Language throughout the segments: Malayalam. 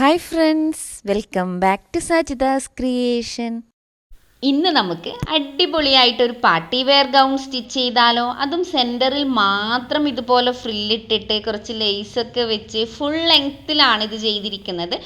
Hi friends welcome back to Sajitha's creation ഇന്ന് നമുക്ക് അടിപൊളിയായിട്ട് ഒരു പാർട്ടി വെയർ ഗൗൺ സ്റ്റിച്ച് ചെയ്താലോ? അതും സെന്ററിൽ മാത്രം ഇതുപോലെ ഫ്രില്ലിട്ടിട്ട് കുറച്ച് ലേസൊക്കെ വെച്ച് ഫുൾ ലെങ്ത്തിലാണ് ഇത് ചെയ്തിരിക്കുന്നത്.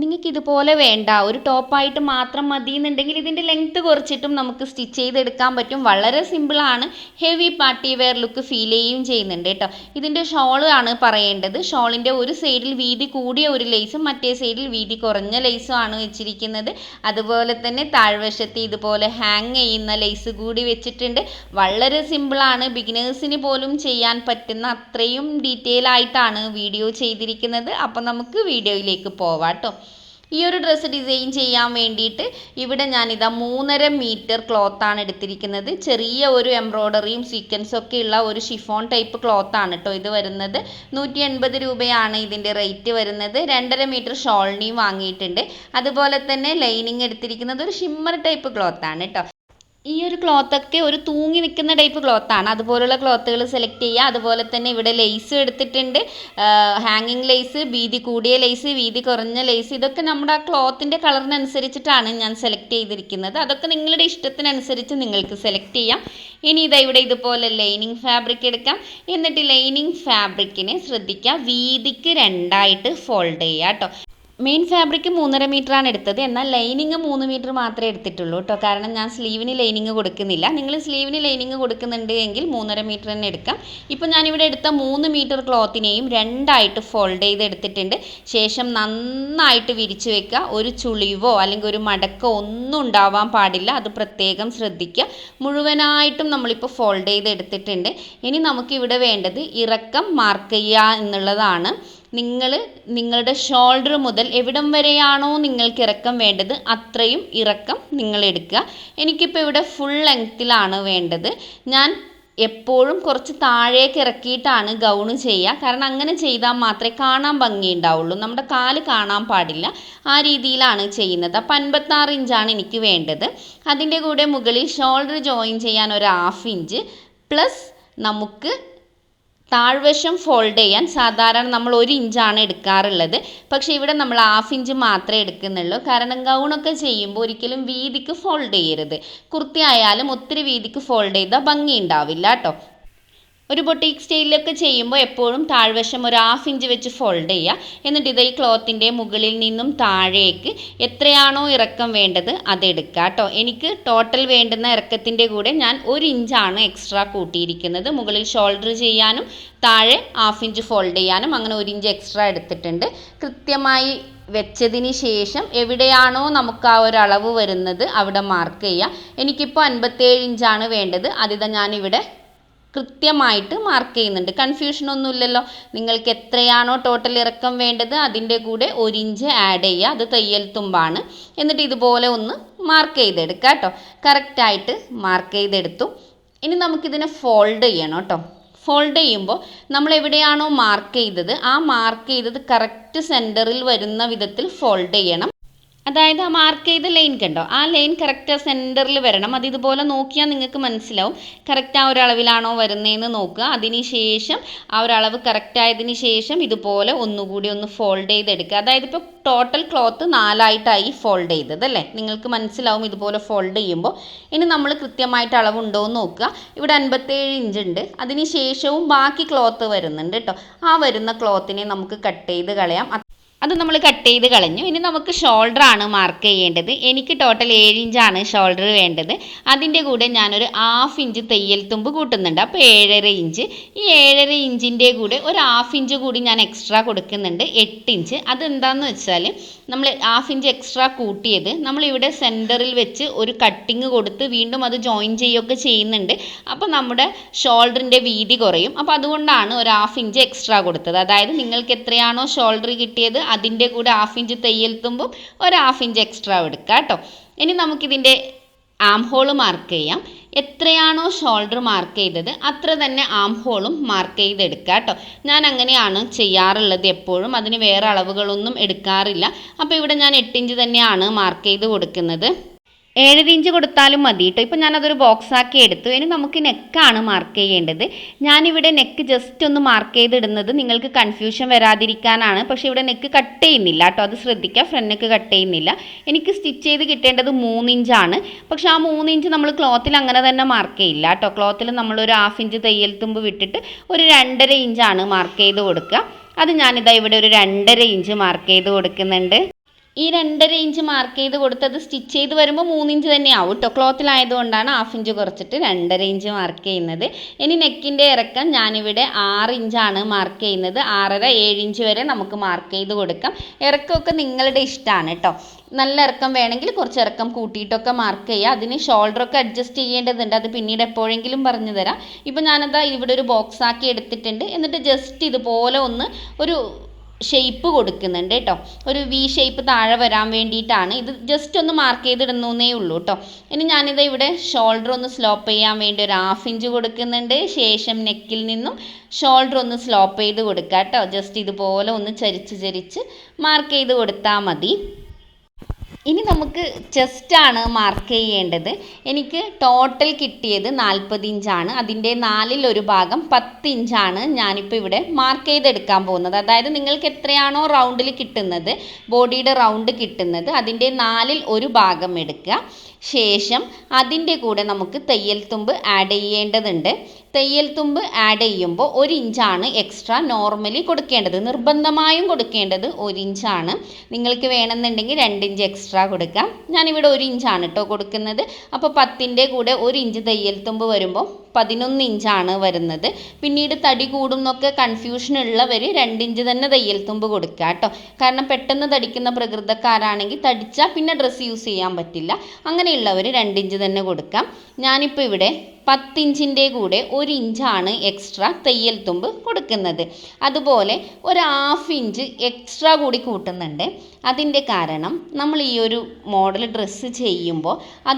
നിങ്ങൾക്ക് ഇതുപോലെ വേണ്ട. ഒരു ടോപ്പായിട്ട് മാത്രം മതി എന്നുണ്ടെങ്കിൽ ഇതിന്റെ ലെങ്ത്ത് കുറച്ചിട്ടും നമുക്ക് സ്റ്റിച്ച് ചെയ്തെടുക്കാൻ പറ്റും. വളരെ സിമ്പിളാണ്. Heavy party wear look feel ചെയ്യുകയും ചെയ്യുന്നുണ്ട് കേട്ടോ. ഇതിന്റെ ഷോൾ ആണ് പറയേണ്ടത്. ഷോളിന്റെ ഒരു സൈഡിൽ വീതി കൂടിയ ഒരു ലേസും മറ്റേ സൈഡിൽ വീതി കുറഞ്ഞ ലേസും ആണ് വെച്ചിരിക്കുന്നത്. അതുപോലെ തന്നെ താഴ്വശത്ത് ഇതുപോലെ ഹാങ് ചെയ്യുന്ന ലേസ് കൂടി വെച്ചിട്ടുണ്ട്. വളരെ സിമ്പിളാണ്. ബിഗിനേഴ്സിന് പോലും ചെയ്യാൻ പറ്റുന്ന അത്രയും ഡീറ്റെയിൽ ആയിട്ടാണ് വീഡിയോ ചെയ്തിരിക്കുന്നത്. അപ്പോൾ നമുക്ക് വീഡിയോയിലേക്ക് പോവാം കേട്ടോ. ഈ ഒരു ഡ്രസ്സ് ഡിസൈൻ ചെയ്യാൻ വേണ്ടിയിട്ട് ഇവിടെ ഞാനിതാ മൂന്നര മീറ്റർ ക്ലോത്താണ് എടുത്തിരിക്കുന്നത്. ചെറിയ ഒരു എംബ്രോയ്ഡറിയും സീക്വൻസും ഒക്കെ ഉള്ള ഒരു ഷിഫോൺ ടൈപ്പ് ക്ലോത്താണ് കേട്ടോ ഇത് വരുന്നത്. നൂറ്റി എൺപത് രൂപയാണ് ഇതിന്റെ റേറ്റ് വരുന്നത്. രണ്ടര മീറ്റർ ഷോൾണിയും വാങ്ങിയിട്ടുണ്ട്. അതുപോലെ തന്നെ ലൈനിങ് എടുത്തിരിക്കുന്നത് ഒരു ഷിമ്മർ ടൈപ്പ് ക്ലോത്താണ് കേട്ടോ ഈ ഒരു ക്ലോത്തൊക്കെ ഒരു തൂങ്ങി നിൽക്കുന്ന ടൈപ്പ് ക്ലോത്താണ് അതുപോലുള്ള ക്ലോത്തുകൾ സെലക്ട് ചെയ്യുക. അതുപോലെ തന്നെ ഇവിടെ ലേസ് എടുത്തിട്ടുണ്ട്. ഹാങ്ങിങ് ലേസ് വീതി കൂടിയ ലേസ് വീതി കുറഞ്ഞ ലേസ് ഇതൊക്കെ നമ്മുടെ ആ ക്ലോത്തിന്റെ കളറിനനുസരിച്ചിട്ടാണ് ഞാൻ സെലക്ട് ചെയ്തിരിക്കുന്നത്. അതൊക്കെ നിങ്ങളുടെ ഇഷ്ടത്തിനനുസരിച്ച് നിങ്ങൾക്ക് സെലക്ട് ചെയ്യാം. ഇനി ഇതാ ഇവിടെ ഇതുപോലെ ലൈനിങ് ഫാബ്രിക് എടുക്കാം. എന്നിട്ട് ലൈനിങ് ഫാബ്രിക്കിനെ ശ്രദ്ധിക്കുക. വീതിക്ക് രണ്ടായിട്ട് ഫോൾഡ് ചെയ്യുക കേട്ടോ. മെയിൻ ഫാബ്രിക് മൂന്നര ആണ് എടുത്തത്. എന്നാൽ ലൈനിങ് മൂന്ന് മീറ്റർ മാത്രമേ എടുത്തിട്ടുള്ളൂ കേട്ടോ. കാരണം ഞാൻ സ്ലീവിന് ലൈനിങ് കൊടുക്കുന്നില്ല. നിങ്ങൾ സ്ലീവിന് ലൈനിങ് കൊടുക്കുന്നുണ്ട് എങ്കിൽ മൂന്നര മീറ്റർ തന്നെ എടുക്കാം. ഇപ്പോൾ ഞാനിവിടെ എടുത്ത മൂന്ന് മീറ്റർ ക്ലോത്തിനെയും രണ്ടായിട്ട് ഫോൾഡ് ചെയ്ത് എടുത്തിട്ടുണ്ട് ശേഷം നന്നായിട്ട് വിരിച്ചു വെക്കുക. ഒരു ചുളിവോ അല്ലെങ്കിൽ ഒരു മടക്കോ ഒന്നും ഉണ്ടാവാൻ പാടില്ല. അത് പ്രത്യേകം ശ്രദ്ധിക്കുക. മുഴുവനായിട്ടും നമ്മളിപ്പോൾ ഫോൾഡ് ചെയ്ത് എടുത്തിട്ടുണ്ട് ഇനി നമുക്കിവിടെ വേണ്ടത് ഇറക്കം മാർക്ക് ചെയ്യുക എന്നുള്ളതാണ്. നിങ്ങൾ നിങ്ങളുടെ ഷോൾഡർ മുതൽ എവിടം വരെയാണോ നിങ്ങൾക്ക് ഇറക്കം വേണ്ടത് അത്രയും ഇറക്കം നിങ്ങൾ എടുക്കുക. എനിക്കിപ്പോൾ ഇവിടെ ഫുൾ ലെങ്ത്തിലാണ് വേണ്ടത്. ഞാൻ എപ്പോഴും കുറച്ച് താഴേക്ക് ഇറക്കിയിട്ടാണ് ഗൗണ് ചെയ്യുക. കാരണം അങ്ങനെ ചെയ്താൽ മാത്രമേ കാണാൻ ഭംഗിയുണ്ടാവുള്ളൂ നമ്മുടെ കാൽ കാണാൻ പാടില്ല. ആ രീതിയിലാണ് ചെയ്യുന്നത്. അപ്പം അൻപത്താറ് ഇഞ്ചാണ് എനിക്ക് വേണ്ടത്. അതിന്റെ കൂടെ മുകളിൽ ഷോൾഡർ ജോയിൻ ചെയ്യാൻ ഒരു ഹാഫ് ഇഞ്ച് പ്ലസ് നമുക്ക് താഴ്വശം ഫോൾഡ് ചെയ്യാൻ സാധാരണ നമ്മൾ ഒരു ഇഞ്ചാണ് എടുക്കാറുള്ളത്. പക്ഷേ ഇവിടെ നമ്മൾ ഹാഫ് ഇഞ്ച് മാത്രമേ എടുക്കുന്നുള്ളൂ. കാരണം ഗൗണൊക്കെ ചെയ്യുമ്പോൾ ഒരിക്കലും വീതിക്ക് ഫോൾഡ് ചെയ്യരുത്. കുർത്തി ആയാലും ഒത്തിരി വീതിക്ക് ഫോൾഡ് ചെയ്താൽ ഭംഗി ഉണ്ടാവില്ല കേട്ടോ. ഒരു ബൊട്ടീക്ക് സ്റ്റൈലിലൊക്കെ ചെയ്യുമ്പോൾ എപ്പോഴും താഴ്വശം ഒരു ഹാഫ് ഇഞ്ച് വെച്ച് ഫോൾഡ് ചെയ്യുക. എന്നിട്ട് ഇത് ഈ ക്ലോത്തിന്റെ മുകളിൽ നിന്നും താഴേക്ക് എത്രയാണോ ഇറക്കം വേണ്ടത് അതെടുക്കുക കേട്ടോ. എനിക്ക് ടോട്ടൽ വേണ്ടുന്ന ഇറക്കത്തിന്റെ കൂടെ ഞാൻ ഒരു ഇഞ്ചാണ് എക്സ്ട്രാ കൂട്ടിയിരിക്കുന്നത്. മുകളിൽ ഷോൾഡർ ചെയ്യാനും താഴെ ഹാഫ് ഇഞ്ച് ഫോൾഡ് ചെയ്യാനും അങ്ങനെ ഒരു ഇഞ്ച് എക്സ്ട്രാ എടുത്തിട്ടുണ്ട്. കൃത്യമായി വെച്ചതിന് ശേഷം എവിടെയാണോ നമുക്ക് ആ ഒരു അളവ് വരുന്നത് അവിടെ മാർക്ക് ചെയ്യുക. എനിക്കിപ്പോൾ അൻപത്തേഴ് ഇഞ്ചാണ് വേണ്ടത്. അതിതാ ഞാനിവിടെ കൃത്യമായിട്ട് മാർക്ക് ചെയ്യുന്നുണ്ട്. കൺഫ്യൂഷനൊന്നുമില്ലല്ലോ നിങ്ങൾക്ക് എത്രയാണോ ടോട്ടൽ ഇറക്കം വേണ്ടത് അതിന്റെ കൂടെ ഒരു ഇഞ്ച് ആഡ് ചെയ്യുക. അത് തയ്യൽ തുമ്പാണ്. എന്നിട്ട് ഇതുപോലെ ഒന്ന് മാർക്ക് ചെയ്തെടുക്കുക കേട്ടോ. കറക്റ്റായിട്ട് മാർക്ക് ചെയ്തെടുത്തു. ഇനി നമുക്കിതിനെ ഫോൾഡ് ചെയ്യണം കേട്ടോ. ഫോൾഡ് ചെയ്യുമ്പോൾ നമ്മൾ എവിടെയാണോ മാർക്ക് ചെയ്തത് ആ മാർക്ക് ചെയ്തത് കറക്റ്റ് സെന്ററിൽ വരുന്ന വിധത്തിൽ ഫോൾഡ് ചെയ്യണം. അതായത് ആ മാർക്ക് ചെയ്ത ലൈൻ കണ്ടോ? ആ ലൈൻ കറക്റ്റ് സെന്ററിൽ വരണം. അത് ഇതുപോലെ നോക്കിയാൽ നിങ്ങൾക്ക് മനസ്സിലാവും. കറക്റ്റ് ആ ഒരളവിലാണോ വരുന്നതെന്ന് നോക്കുക. അതിന് ശേഷം ആ ഒരളവ് കറക്റ്റ് ആയതിന് ശേഷം ഇതുപോലെ ഒന്നുകൂടി ഒന്ന് ഫോൾഡ് ചെയ്തെടുക്കുക. അതായത് ഇപ്പോൾ ടോട്ടൽ ക്ലോത്ത് നാലായിട്ടായി ഫോൾഡ് ചെയ്തത് അല്ലേ? നിങ്ങൾക്ക് മനസ്സിലാവും ഇതുപോലെ ഫോൾഡ് ചെയ്യുമ്പോൾ. ഇനി നമ്മൾ കൃത്യമായിട്ട് അളവുണ്ടോ എന്ന് നോക്കുക. ഇവിടെ അൻപത്തേഴ് ഇഞ്ച് ഉണ്ട്. അതിന് ശേഷവും ബാക്കി ക്ലോത്ത് വരുന്നുണ്ട് കേട്ടോ. ആ വരുന്ന ക്ലോത്തിനെ നമുക്ക് കട്ട് ചെയ്ത് കളയാം. അത് നമ്മൾ കട്ട് ചെയ്ത് കളഞ്ഞു. ഇനി നമുക്ക് ഷോൾഡർ ആണ് മാർക്ക് ചെയ്യേണ്ടത്. എനിക്ക് ടോട്ടൽ ഏഴ് ഇഞ്ചാണ് ഷോൾഡർ വേണ്ടത്. അതിന്റെ കൂടെ ഞാനൊരു ഹാഫ് ഇഞ്ച് തയ്യൽ തുമ്പ് കൂട്ടുന്നുണ്ട്. അപ്പോൾ ഏഴര ഇഞ്ച് ഈ ഏഴര ഇഞ്ചിന്റെ കൂടെ ഒരു ഹാഫ് ഇഞ്ച് കൂടി ഞാൻ എക്സ്ട്രാ കൊടുക്കുന്നുണ്ട്. എട്ട് ഇഞ്ച് അതെന്താണെന്ന് വെച്ചാൽ നമ്മൾ ഹാഫ് ഇഞ്ച് എക്സ്ട്രാ കൂട്ടിയത് നമ്മളിവിടെ സെന്ററിൽ വെച്ച് ഒരു കട്ടിങ് കൊടുത്ത് വീണ്ടും അത് ജോയിൻ ചെയ്യുകയൊക്കെ ചെയ്യുന്നുണ്ട്. അപ്പോൾ നമ്മുടെ ഷോൾഡറിന്റെ വീതി കുറയും. അപ്പോൾ അതുകൊണ്ടാണ് ഒരു ഹാഫ് ഇഞ്ച് എക്സ്ട്രാ കൊടുത്തത്. അതായത് നിങ്ങൾക്ക് എത്രയാണോ ഷോൾഡർ കിട്ടിയത് അതിന്റെ കൂടെ ഹാഫ് ഇഞ്ച് തയ്യൽത്തുമ്പോൾ തുമ്പും ഒരു ഹാഫ് ഇഞ്ച് എക്സ്ട്രാ എടുക്കുക കേട്ടോ. ഇനി നമുക്കിതിന്റെ ആം ഹോൾ മാർക്ക് ചെയ്യാം. എത്രയാണോ ഷോൾഡർ മാർക്ക് ചെയ്തത് അത്ര തന്നെ ആം ഹോളും മാർക്ക് ചെയ്തെടുക്കുക കേട്ടോ. ഞാൻ അങ്ങനെയാണ് ചെയ്യാറുള്ളത് എപ്പോഴും അതിന് വേറെ അളവുകളൊന്നും എടുക്കാറില്ല. അപ്പോൾ ഇവിടെ ഞാൻ എട്ട് ഇഞ്ച് തന്നെയാണ് മാർക്ക് ചെയ്ത് കൊടുക്കുന്നത്. ഏഴര ഇഞ്ച് കൊടുത്താലും മതി കേട്ടോ ഇപ്പം ഞാനതൊരു ബോക്സ് ആക്കി എടുത്തു. ഇനി നമുക്ക് നെക്കാണ് മാർക്ക് ചെയ്യേണ്ടത്. ഞാനിവിടെ നെക്ക് ജസ്റ്റ് ഒന്ന് മാർക്ക് ചെയ്തിടുന്നത് നിങ്ങൾക്ക് കൺഫ്യൂഷൻ വരാതിരിക്കാനാണ്. പക്ഷേ ഇവിടെ നെക്ക് കട്ട് ചെയ്യുന്നില്ല കേട്ടോ അത് ശ്രദ്ധിക്കുക ഫ്രണ്ട് നെക്ക് കട്ട് ചെയ്യുന്നില്ല. എനിക്ക് സ്റ്റിച്ച് ചെയ്ത് കിട്ടേണ്ടത് മൂന്നിഞ്ചാണ് പക്ഷേ ആ മൂന്നിഞ്ച് നമ്മൾ ക്ലോത്തിൽ അങ്ങനെ തന്നെ മാർക്ക് ചെയ്യില്ല കേട്ടോ ക്ലോത്തിൽ നമ്മളൊരു ഹാഫ് ഇഞ്ച് തയ്യൽ തുമ്പ് വിട്ടിട്ട് ഒരു രണ്ടര ഇഞ്ചാണ് മാർക്ക് ചെയ്ത് കൊടുക്കുക. അത് ഞാനിതാ ഇവിടെ ഒരു രണ്ടര ഇഞ്ച് മാർക്ക് ചെയ്ത് കൊടുക്കുന്നുണ്ട്. ഈ രണ്ടര ഇഞ്ച് മാർക്ക് ചെയ്ത് കൊടുത്തത് സ്റ്റിച്ച് ചെയ്ത് വരുമ്പോൾ മൂന്നിഞ്ച് തന്നെ ആവും കേട്ടോ ക്ലോത്തിലായതുകൊണ്ടാണ് ഹാഫ് ഇഞ്ച് കുറച്ചിട്ട് രണ്ടര ഇഞ്ച് മാർക്ക് ചെയ്യുന്നത്. ഇനി നെക്കിന്റെ ഇറക്കം ഞാനിവിടെ ആറ് ഇഞ്ചാണ് മാർക്ക് ചെയ്യുന്നത്. ആറര ഏഴ് ഇഞ്ച് വരെ നമുക്ക് മാർക്ക് ചെയ്ത് കൊടുക്കാം. ഇറക്കമൊക്കെ നിങ്ങളുടെ ഇഷ്ടമാണ് കേട്ടോ നല്ല ഇറക്കം വേണമെങ്കിൽ കുറച്ച് ഇറക്കം കൂട്ടിയിട്ടൊക്കെ മാർക്ക് ചെയ്യുക. അതിന് ഷോൾഡറൊക്കെ അഡ്ജസ്റ്റ് ചെയ്യേണ്ടതുണ്ട്. അത് പിന്നീട് എപ്പോഴെങ്കിലും പറഞ്ഞു തരാം. ഇപ്പം ഞാനതാ ഇവിടെ ഒരു ബോക്സാക്കി എടുത്തിട്ടുണ്ട്. എന്നിട്ട് ജസ്റ്റ് ഇതുപോലെ ഒന്ന് ഒരു ഷേപ്പ് കൊടുക്കുന്നുണ്ട് കേട്ടോ ഒരു വി ഷേപ്പ് താഴെ വരാൻ വേണ്ടിയിട്ടാണ്. ഇത് ജസ്റ്റ് ഒന്ന് മാർക്ക് ചെയ്തിടുന്നേ ഉള്ളൂ കേട്ടോ ഇനി ഞാനിത് ഇവിടെ ഷോൾഡർ ഒന്ന് സ്ലോപ്പ് ചെയ്യാൻ വേണ്ടി ഒരു ഹാഫ് ഇഞ്ച് കൊടുക്കുന്നുണ്ട്. ശേഷം നെക്കിൽ നിന്നും ഷോൾഡർ ഒന്ന് സ്ലോപ്പ് ചെയ്ത് കൊടുക്കുക കേട്ടോ ജസ്റ്റ് ഇതുപോലെ ഒന്ന് ചരിച്ച് ചരിച്ച് മാർക്ക് ചെയ്ത് കൊടുത്താൽ മതി. ഇനി നമുക്ക് ചെസ്റ്റാണ് മാർക്ക് ചെയ്യേണ്ടത്. എനിക്ക് ടോട്ടൽ കിട്ടിയത് നാൽപ്പത് ഇഞ്ചാണ്. അതിന്റെ നാലിൽ ഒരു ഭാഗം പത്ത് ഇഞ്ചാണ് ഞാനിപ്പോൾ ഇവിടെ മാർക്ക് ചെയ്തെടുക്കാൻ പോകുന്നത്. അതായത് നിങ്ങൾക്ക് എത്രയാണോ റൗണ്ടിൽ കിട്ടുന്നത് ബോഡിയുടെ റൗണ്ട് കിട്ടുന്നത് അതിന്റെ നാലിൽ ഒരു ഭാഗം എടുക്കുക. ശേഷം അതിന്റെ കൂടെ നമുക്ക് തയ്യൽ തുമ്പ് ആഡ് ചെയ്യേണ്ടതുണ്ട്. തയ്യൽ തുമ്പ് ആഡ് ചെയ്യുമ്പോൾ ഒരു ഇഞ്ചാണ് എക്സ്ട്രാ നോർമലി കൊടുക്കേണ്ടത്. നിർബന്ധമായും കൊടുക്കേണ്ടത് ഒരു ഇഞ്ചാണ്. നിങ്ങൾക്ക് വേണമെന്നുണ്ടെങ്കിൽ രണ്ട് ഇഞ്ച് എക്സ്ട്രാ കൊടുക്കാം. ഞാനിവിടെ ഒരു ഇഞ്ചാണ് കേട്ടോ കൊടുക്കുന്നത്. അപ്പോൾ പത്തിന്റെ കൂടെ ഒരു ഇഞ്ച് തയ്യൽ തുമ്പ് വരുമ്പോൾ പതിനൊന്ന് ഇഞ്ചാണ് വരുന്നത്. പിന്നീട് തടി കൂടുന്നൊക്കെ കൺഫ്യൂഷൻ ഉള്ളവർ രണ്ട് ഇഞ്ച് തന്നെ തയ്യൽ തുമ്പ് കൊടുക്കുക കേട്ടോ. കാരണം പെട്ടെന്ന് തടിക്കുന്ന പ്രകൃതക്കാരാണെങ്കിൽ തടിച്ചാൽ പിന്നെ ഡ്രസ്സ് യൂസ് ചെയ്യാൻ പറ്റില്ല. അങ്ങനെയുള്ളവർ രണ്ട് ഇഞ്ച് തന്നെ കൊടുക്കാം. ഞാനിപ്പോൾ ഇവിടെ പത്തിഞ്ചിന്റെ കൂടെ ഒരു ഇഞ്ചാണ് എക്സ്ട്രാ തയ്യൽ തുമ്പ് കൊടുക്കുന്നത്. അതുപോലെ ഒരു ഹാഫ് ഇഞ്ച് എക്സ്ട്രാ കൂടി കൂട്ടുന്നുണ്ട്. അതിന്റെ കാരണം നമ്മൾ ഈ ഒരു മോഡൽ ഡ്രസ്സ് ചെയ്യുമ്പോൾ അത്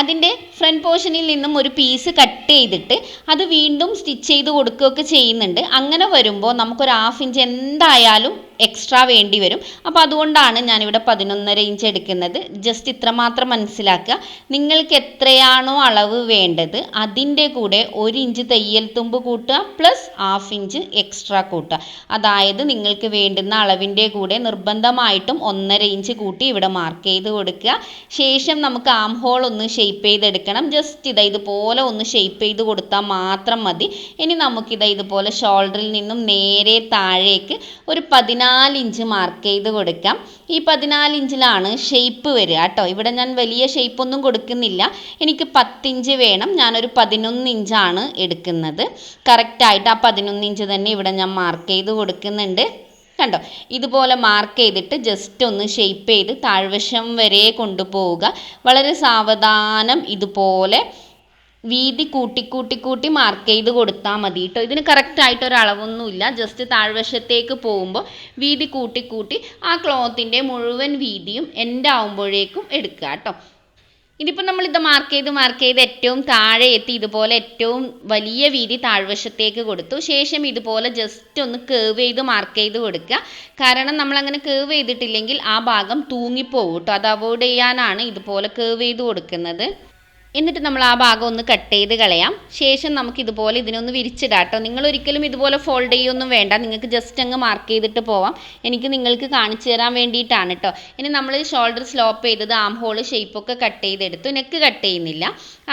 അതിന്റെ ഫ്രണ്ട് പോർഷനിൽ നിന്നും ഒരു പീസ് കട്ട് ചെയ്തിട്ട് അത് വീണ്ടും സ്റ്റിച്ച് ചെയ്ത് കൊടുക്കുകയൊക്കെ ചെയ്യുന്നുണ്ട്. അങ്ങനെ വരുമ്പോൾ നമുക്കൊരു ഹാഫ് ഇഞ്ച് എന്തായാലും എക്സ്ട്രാ വേണ്ടി വരും. അപ്പോൾ അതുകൊണ്ടാണ് ഞാനിവിടെ പതിനൊന്നര ഇഞ്ച് എടുക്കുന്നത്. ജസ്റ്റ് ഇത്രമാത്രം മനസ്സിലാക്കുക. നിങ്ങൾക്ക് എത്രയാണോ അളവ് വേണ്ടത് അതിന്റെ കൂടെ ഒരു ഇഞ്ച് തയ്യൽ തുമ്പ് കൂട്ടുക പ്ലസ് ഹാഫ് ഇഞ്ച് എക്സ്ട്രാ കൂട്ടുക. അതായത് നിങ്ങൾക്ക് വേണ്ടുന്ന അളവിന്റെ കൂടെ നിർബന്ധമായിട്ടും ഒന്നര ഇഞ്ച് കൂട്ടി ഇവിടെ മാർക്ക് ചെയ്ത് കൊടുക്കുക. ശേഷം നമുക്ക് ആം ഹോൾ ഒന്ന് ഷെയ്പ്പ് ചെയ്തെടുക്കണം. ജസ്റ്റ് ഇതാ ഇതുപോലെ ഒന്ന് ഷെയ്പ്പ് ചെയ്ത് കൊടുത്താൽ മാത്രം മതി. ഇനി നമുക്കിതാ ഇതുപോലെ ഷോൾഡറിൽ നിന്നും നേരെ താഴേക്ക് ഒരു പതിനാല് ഇഞ്ച് മാർക്ക് ചെയ്ത് കൊടുക്കാം. ഈ പതിനാല് ഇഞ്ചിലാണ് ഷേപ്പ് വരിക കേട്ടോ. ഇവിടെ ഞാൻ വലിയ ഷേപ്പ് ഒന്നും കൊടുക്കുന്നില്ല. എനിക്ക് പത്തിഞ്ച് വേണം. ഞാനൊരു പതിനൊന്ന് ഇഞ്ചാണ് എടുക്കുന്നത്. കറക്റ്റായിട്ട് ആ പതിനൊന്ന് ഇഞ്ച് തന്നെ ഇവിടെ ഞാൻ മാർക്ക് ചെയ്ത് കൊടുക്കുന്നുണ്ട്. കണ്ടോ? ഇതുപോലെ മാർക്ക് ചെയ്തിട്ട് ജസ്റ്റ് ഒന്ന് ഷേപ്പ് ചെയ്ത് താഴ്വശം വരെ കൊണ്ടുപോവുക. വളരെ സാവധാനം ഇതുപോലെ വീതി കൂട്ടി കൂട്ടി കൂട്ടി മാർക്ക് ചെയ്ത് കൊടുത്താൽ മതി കേട്ടോ ഇതിന് കറക്റ്റായിട്ട് അളവൊന്നുമില്ല ജസ്റ്റ് താഴ്വശത്തേക്ക് പോകുമ്പോൾ വീതി കൂട്ടി കൂട്ടി ആ ക്ലോത്തിന്റെ മുഴുവൻ വീതിയും എന്റെ ആവുമ്പോഴേക്കും എടുക്കുക കേട്ടോ ഇതിപ്പോൾ നമ്മൾ ഇത് മാർക്ക് ചെയ്ത് മാർക്ക് ചെയ്ത് ഏറ്റവും താഴെ എത്തി ഇതുപോലെ ഏറ്റവും വലിയ വീതി താഴ്വശത്തേക്ക് കൊടുത്തു. ശേഷം ഇതുപോലെ ജസ്റ്റ് ഒന്ന് കേവ് ചെയ്ത് മാർക്ക് ചെയ്ത് കൊടുക്കുക. കാരണം നമ്മൾ അങ്ങനെ കേവ് ചെയ്തിട്ടില്ലെങ്കിൽ ആ ഭാഗം തൂങ്ങിപ്പോകും കേട്ടോ അത് അവോയ്ഡ് ചെയ്യാനാണ് ഇതുപോലെ കേവ് ചെയ്ത് കൊടുക്കുന്നത്. എന്നിട്ട് നമ്മൾ ആ ഭാഗം ഒന്ന് കട്ട് ചെയ്ത് കളയാം. ശേഷം നമുക്ക് ഇതുപോലെ ഇതിനൊന്ന് വിരിച്ചിടാം കേട്ടോ നിങ്ങൾ ഒരിക്കലും ഇതുപോലെ ഫോൾഡ് ചെയ്യൊന്നും വേണ്ട. നിങ്ങൾക്ക് ജസ്റ്റ് അങ്ങ് മാർക്ക് ചെയ്തിട്ട് പോവാം. എനിക്ക് നിങ്ങൾക്ക് കാണിച്ചു തരാൻ വേണ്ടിയിട്ടാണ് കേട്ടോ ഇനി നമ്മൾ ഷോൾഡർ സ്ലോപ്പ് ചെയ്തത് ആം ഹോൾ ഷേപ്പൊക്കെ കട്ട് ചെയ്തെടുത്തു. നെക്ക് കട്ട് ചെയ്യുന്നില്ല.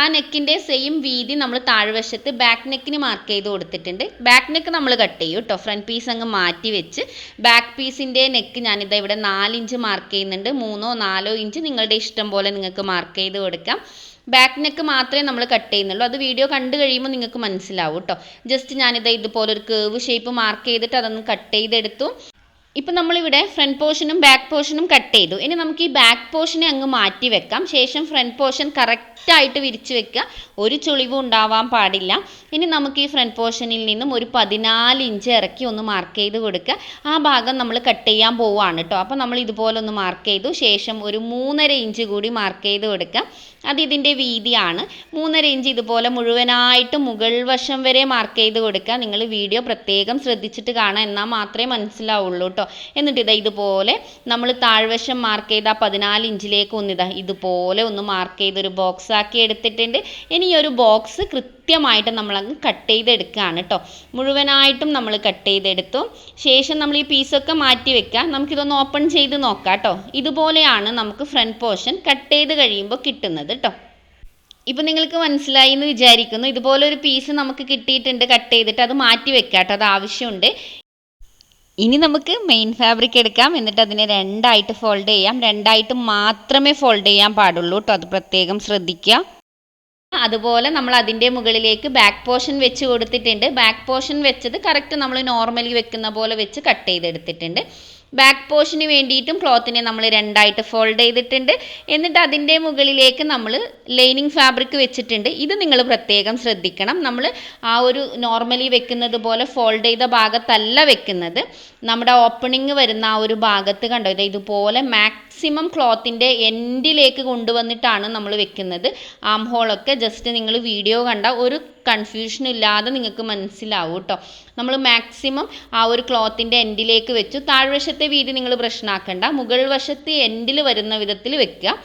ആ നെക്കിന്റെ സെയിം വീതി നമ്മൾ താഴ്വശത്ത് ബാക്ക് നെക്കിന് മാർക്ക് ചെയ്ത് കൊടുത്തിട്ടുണ്ട്. ബാക്ക് നെക്ക് നമ്മൾ കട്ട് ചെയ്യും കേട്ടോ ഫ്രണ്ട് പീസ് അങ്ങ് മാറ്റി വെച്ച്. ബാക്ക് പീസിന്റെ നെക്ക് ഞാനിതാ ഇവിടെ നാലിഞ്ച് മാർക്ക് ചെയ്യുന്നുണ്ട്. മൂന്നോ നാലോ ഇഞ്ച് നിങ്ങളുടെ ഇഷ്ടം പോലെ നിങ്ങൾക്ക് മാർക്ക് ചെയ്ത് കൊടുക്കാം. ബാക്ക് നെക്ക് മാത്രമേ നമ്മൾ കട്ട് ചെയ്യുന്നുള്ളൂ. അത് വീഡിയോ കണ്ടു കഴിയുമ്പോൾ നിങ്ങൾക്ക് മനസ്സിലാവും കേട്ടോ ജസ്റ്റ് ഞാനിത് ഇതുപോലെ ഒരു കേവ് ഷേപ്പ് മാർക്ക് ചെയ്തിട്ട് അതൊന്ന് കട്ട് ചെയ്തെടുത്തു. ഇപ്പം നമ്മളിവിടെ ഫ്രണ്ട് പോർഷനും ബാക്ക് പോർഷനും കട്ട് ചെയ്തു. ഇനി നമുക്ക് ഈ ബാക്ക് പോർഷനെ അങ്ങ് മാറ്റി വെക്കാം. ശേഷം ഫ്രണ്ട് പോർഷൻ കറക്റ്റായിട്ട് വിരിച്ചു വെക്കുക. ഒരു ചുളിവും ഉണ്ടാവാൻ പാടില്ല. ഇനി നമുക്ക് ഈ ഫ്രണ്ട് പോർഷനിൽ നിന്നും ഒരു പതിനാല് ഇഞ്ച് ഇറക്കി ഒന്ന് മാർക്ക് ചെയ്ത് കൊടുക്കുക. ആ ഭാഗം നമ്മൾ കട്ട് ചെയ്യാൻ പോവുകയാണ് കേട്ടോ അപ്പോൾ നമ്മൾ ഇതുപോലെ ഒന്ന് മാർക്ക് ചെയ്തു. ശേഷം ഒരു മൂന്നര ഇഞ്ച് കൂടി മാർക്ക് ചെയ്ത് കൊടുക്കുക. അത് ഇതിന്റെ വീതിയാണ്. മൂന്നര ഇഞ്ച് ഇതുപോലെ മുഴുവനായിട്ട് മുകൾ വശം വരെ മാർക്ക് ചെയ്ത് കൊടുക്കുക. നിങ്ങൾ വീഡിയോ പ്രത്യേകം ശ്രദ്ധിച്ചിട്ട് കാണാം എന്നാൽ മാത്രമേ മനസ്സിലാവുള്ളൂ കേട്ടോ എന്നിട്ട് ഇതാ ഇതുപോലെ നമ്മൾ താഴ്വശം മാർക്ക് ചെയ്ത പതിനാല് ഇഞ്ചിലേക്ക് ഒന്നിതാ ഇതുപോലെ ഒന്ന് മാർക്ക് ചെയ്ത് ഒരു ബോക്സ് ആക്കി എടുത്തിട്ടുണ്ട്. ഇനി ഈ ഒരു ബോക്സ് കൃത്യമായിട്ട് നമ്മളങ്ങ് കട്ട് ചെയ്തെടുക്കുകയാണ് കേട്ടോ മുഴുവനായിട്ടും നമ്മൾ കട്ട് ചെയ്തെടുത്തു. ശേഷം നമ്മൾ ഈ പീസൊക്കെ മാറ്റി വെക്കുക. നമുക്കിതൊന്ന് ഓപ്പൺ ചെയ്ത് നോക്കാം കേട്ടോ ഇതുപോലെയാണ് നമുക്ക് ഫ്രണ്ട് പോർഷൻ കട്ട് ചെയ്ത് കഴിയുമ്പോൾ കിട്ടുന്നത് കേട്ടോ ഇപ്പം നിങ്ങൾക്ക് മനസ്സിലായി എന്ന് വിചാരിക്കുന്നു. ഇതുപോലെ ഒരു പീസ് നമുക്ക് കിട്ടിയിട്ടുണ്ട് കട്ട് ചെയ്തിട്ട് അത് മാറ്റി വെക്കാം കേട്ടോ അത് ആവശ്യമുണ്ട്. ഇനി നമുക്ക് മെയിൻ ഫാബ്രിക് എടുക്കാം. എന്നിട്ട് അതിനെ രണ്ടായിട്ട് ഫോൾഡ് ചെയ്യാം. രണ്ടായിട്ട് മാത്രമേ ഫോൾഡ് ചെയ്യാൻ പാടുള്ളൂ കേട്ടോ അത് പ്രത്യേകം ശ്രദ്ധിക്കുക. അതുപോലെ നമ്മൾ അതിന്റെ മുകളിലേക്ക് ബാക്ക് പോർഷൻ വെച്ച് കൊടുത്തിട്ടുണ്ട്. ബാക്ക് പോർഷൻ വെച്ചത് കറക്റ്റ് നമ്മൾ നോർമലി വെക്കുന്ന പോലെ വെച്ച് കട്ട് ചെയ്തെടുത്തിട്ടുണ്ട്. ബാക്ക് പോർഷന് വേണ്ടിയിട്ടും ക്ലോത്തിനെ നമ്മൾ രണ്ടായിട്ട് ഫോൾഡ് ചെയ്തിട്ടുണ്ട്. എന്നിട്ട് അതിന്റെ മുകളിലേക്ക് നമ്മൾ ലൈനിങ് ഫാബ്രിക് വെച്ചിട്ടുണ്ട്. ഇത് നിങ്ങൾ പ്രത്യേകം ശ്രദ്ധിക്കണം. നമ്മൾ ആ ഒരു നോർമലി വെക്കുന്നത് പോലെ ഫോൾഡ് ചെയ്ത ഭാഗത്തല്ല വെക്കുന്നത്. നമ്മുടെ ഓപ്പണിങ് വരുന്ന ആ ഒരു ഭാഗത്ത് കണ്ടോ? ഇത് ഇതുപോലെ മാക്സിമം ക്ലോത്തിന്റെ എൻഡിലേക്ക് കൊണ്ടുവന്നിട്ടാണ് നമ്മൾ വെക്കുന്നത്. ആം ഹോളൊക്കെ ജസ്റ്റ് നിങ്ങൾ വീഡിയോ കണ്ട ഒരു കൺഫ്യൂഷൻ ഇല്ലാതെ നിങ്ങൾക്ക് മനസ്സിലാവും കേട്ടോ നമ്മൾ മാക്സിമം ആ ഒരു ക്ലോത്തിന്റെ എൻഡിലേക്ക് വെച്ചു. താഴ്വശത്തെ വീതി നിങ്ങൾ പ്രശ്നമാക്കണ്ട മുകൾ വശത്ത് എൻഡിൽ വരുന്ന വിധത്തിൽ വെക്കുക.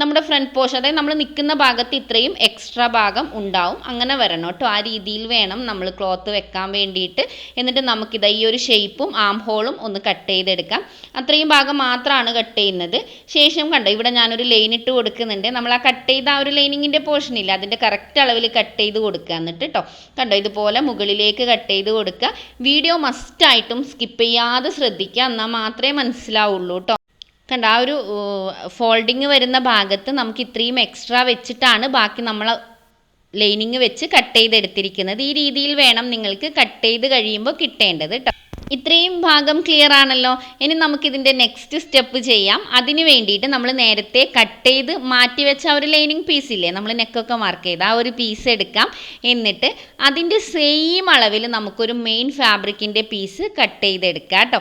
നമ്മുടെ ഫ്രണ്ട് പോർഷൻ അതായത് നമ്മൾ നിൽക്കുന്ന ഭാഗത്ത് ഇത്രയും എക്സ്ട്രാ ഭാഗം ഉണ്ടാവും. അങ്ങനെ വരണം കേട്ടോ. ആ രീതിയിൽ വേണം നമ്മൾ ക്ലോത്ത് വെക്കാൻ വേണ്ടിയിട്ട്. എന്നിട്ട് നമുക്കിത് ഈ ഒരു ഷേപ്പും ആം ഹോളും ഒന്ന് കട്ട് ചെയ്തെടുക്കാം. അത്രയും ഭാഗം മാത്രമാണ് കട്ട് ചെയ്യുന്നത്. ശേഷം കണ്ടോ ഇവിടെ ഞാനൊരു ലൈൻ ഇട്ട് കൊടുക്കുന്നുണ്ട്. നമ്മൾ ആ കട്ട് ചെയ്ത ആ ഒരു ലൈനിങ്ങിന്റെ പോർഷൻ ഇല്ല അതിന്റെ കറക്റ്റ് അളവിൽ കട്ട് ചെയ്ത് കൊടുക്കുക എന്നിട്ട് കേട്ടോ കണ്ടോ ഇതുപോലെ മുകളിലേക്ക് കട്ട് ചെയ്ത് കൊടുക്കുക. വീഡിയോ മസ്റ്റായിട്ടും സ്കിപ്പ് ചെയ്യാതെ ശ്രദ്ധിക്കുക. എന്നാൽ മാത്രമേ മനസ്സിലാവുള്ളൂ കേട്ടോ കണ്ട ആ ഒരു ഫോൾഡിങ് വരുന്ന ഭാഗത്ത് നമുക്ക് ഇത്രയും എക്സ്ട്രാ വെച്ചിട്ടാണ് ബാക്കി നമ്മൾ ലൈനിങ് വെച്ച് കട്ട് ചെയ്തെടുത്തിരിക്കുന്നത്. ഈ രീതിയിൽ വേണം നിങ്ങൾക്ക് കട്ട് ചെയ്ത് കഴിയുമ്പോൾ കിട്ടേണ്ടത് കേട്ടോ ഇത്രയും ഭാഗം ക്ലിയർ ആണല്ലോ. ഇനി നമുക്കിതിന്റെ നെക്സ്റ്റ് സ്റ്റെപ്പ് ചെയ്യാം. അതിന് വേണ്ടിയിട്ട് നമ്മൾ നേരത്തെ കട്ട് ചെയ്ത് മാറ്റി വെച്ച ഒരു ലൈനിങ് പീസ് ഇല്ലേ നമ്മൾ നെക്കൊക്കെ മാർക്ക് ചെയ്ത് ആ ഒരു പീസ് എടുക്കാം. എന്നിട്ട് അതിന്റെ സെയിം അളവിൽ നമുക്കൊരു മെയിൻ ഫാബ്രിക്കിന്റെ പീസ് കട്ട് ചെയ്തെടുക്കാം കേട്ടോ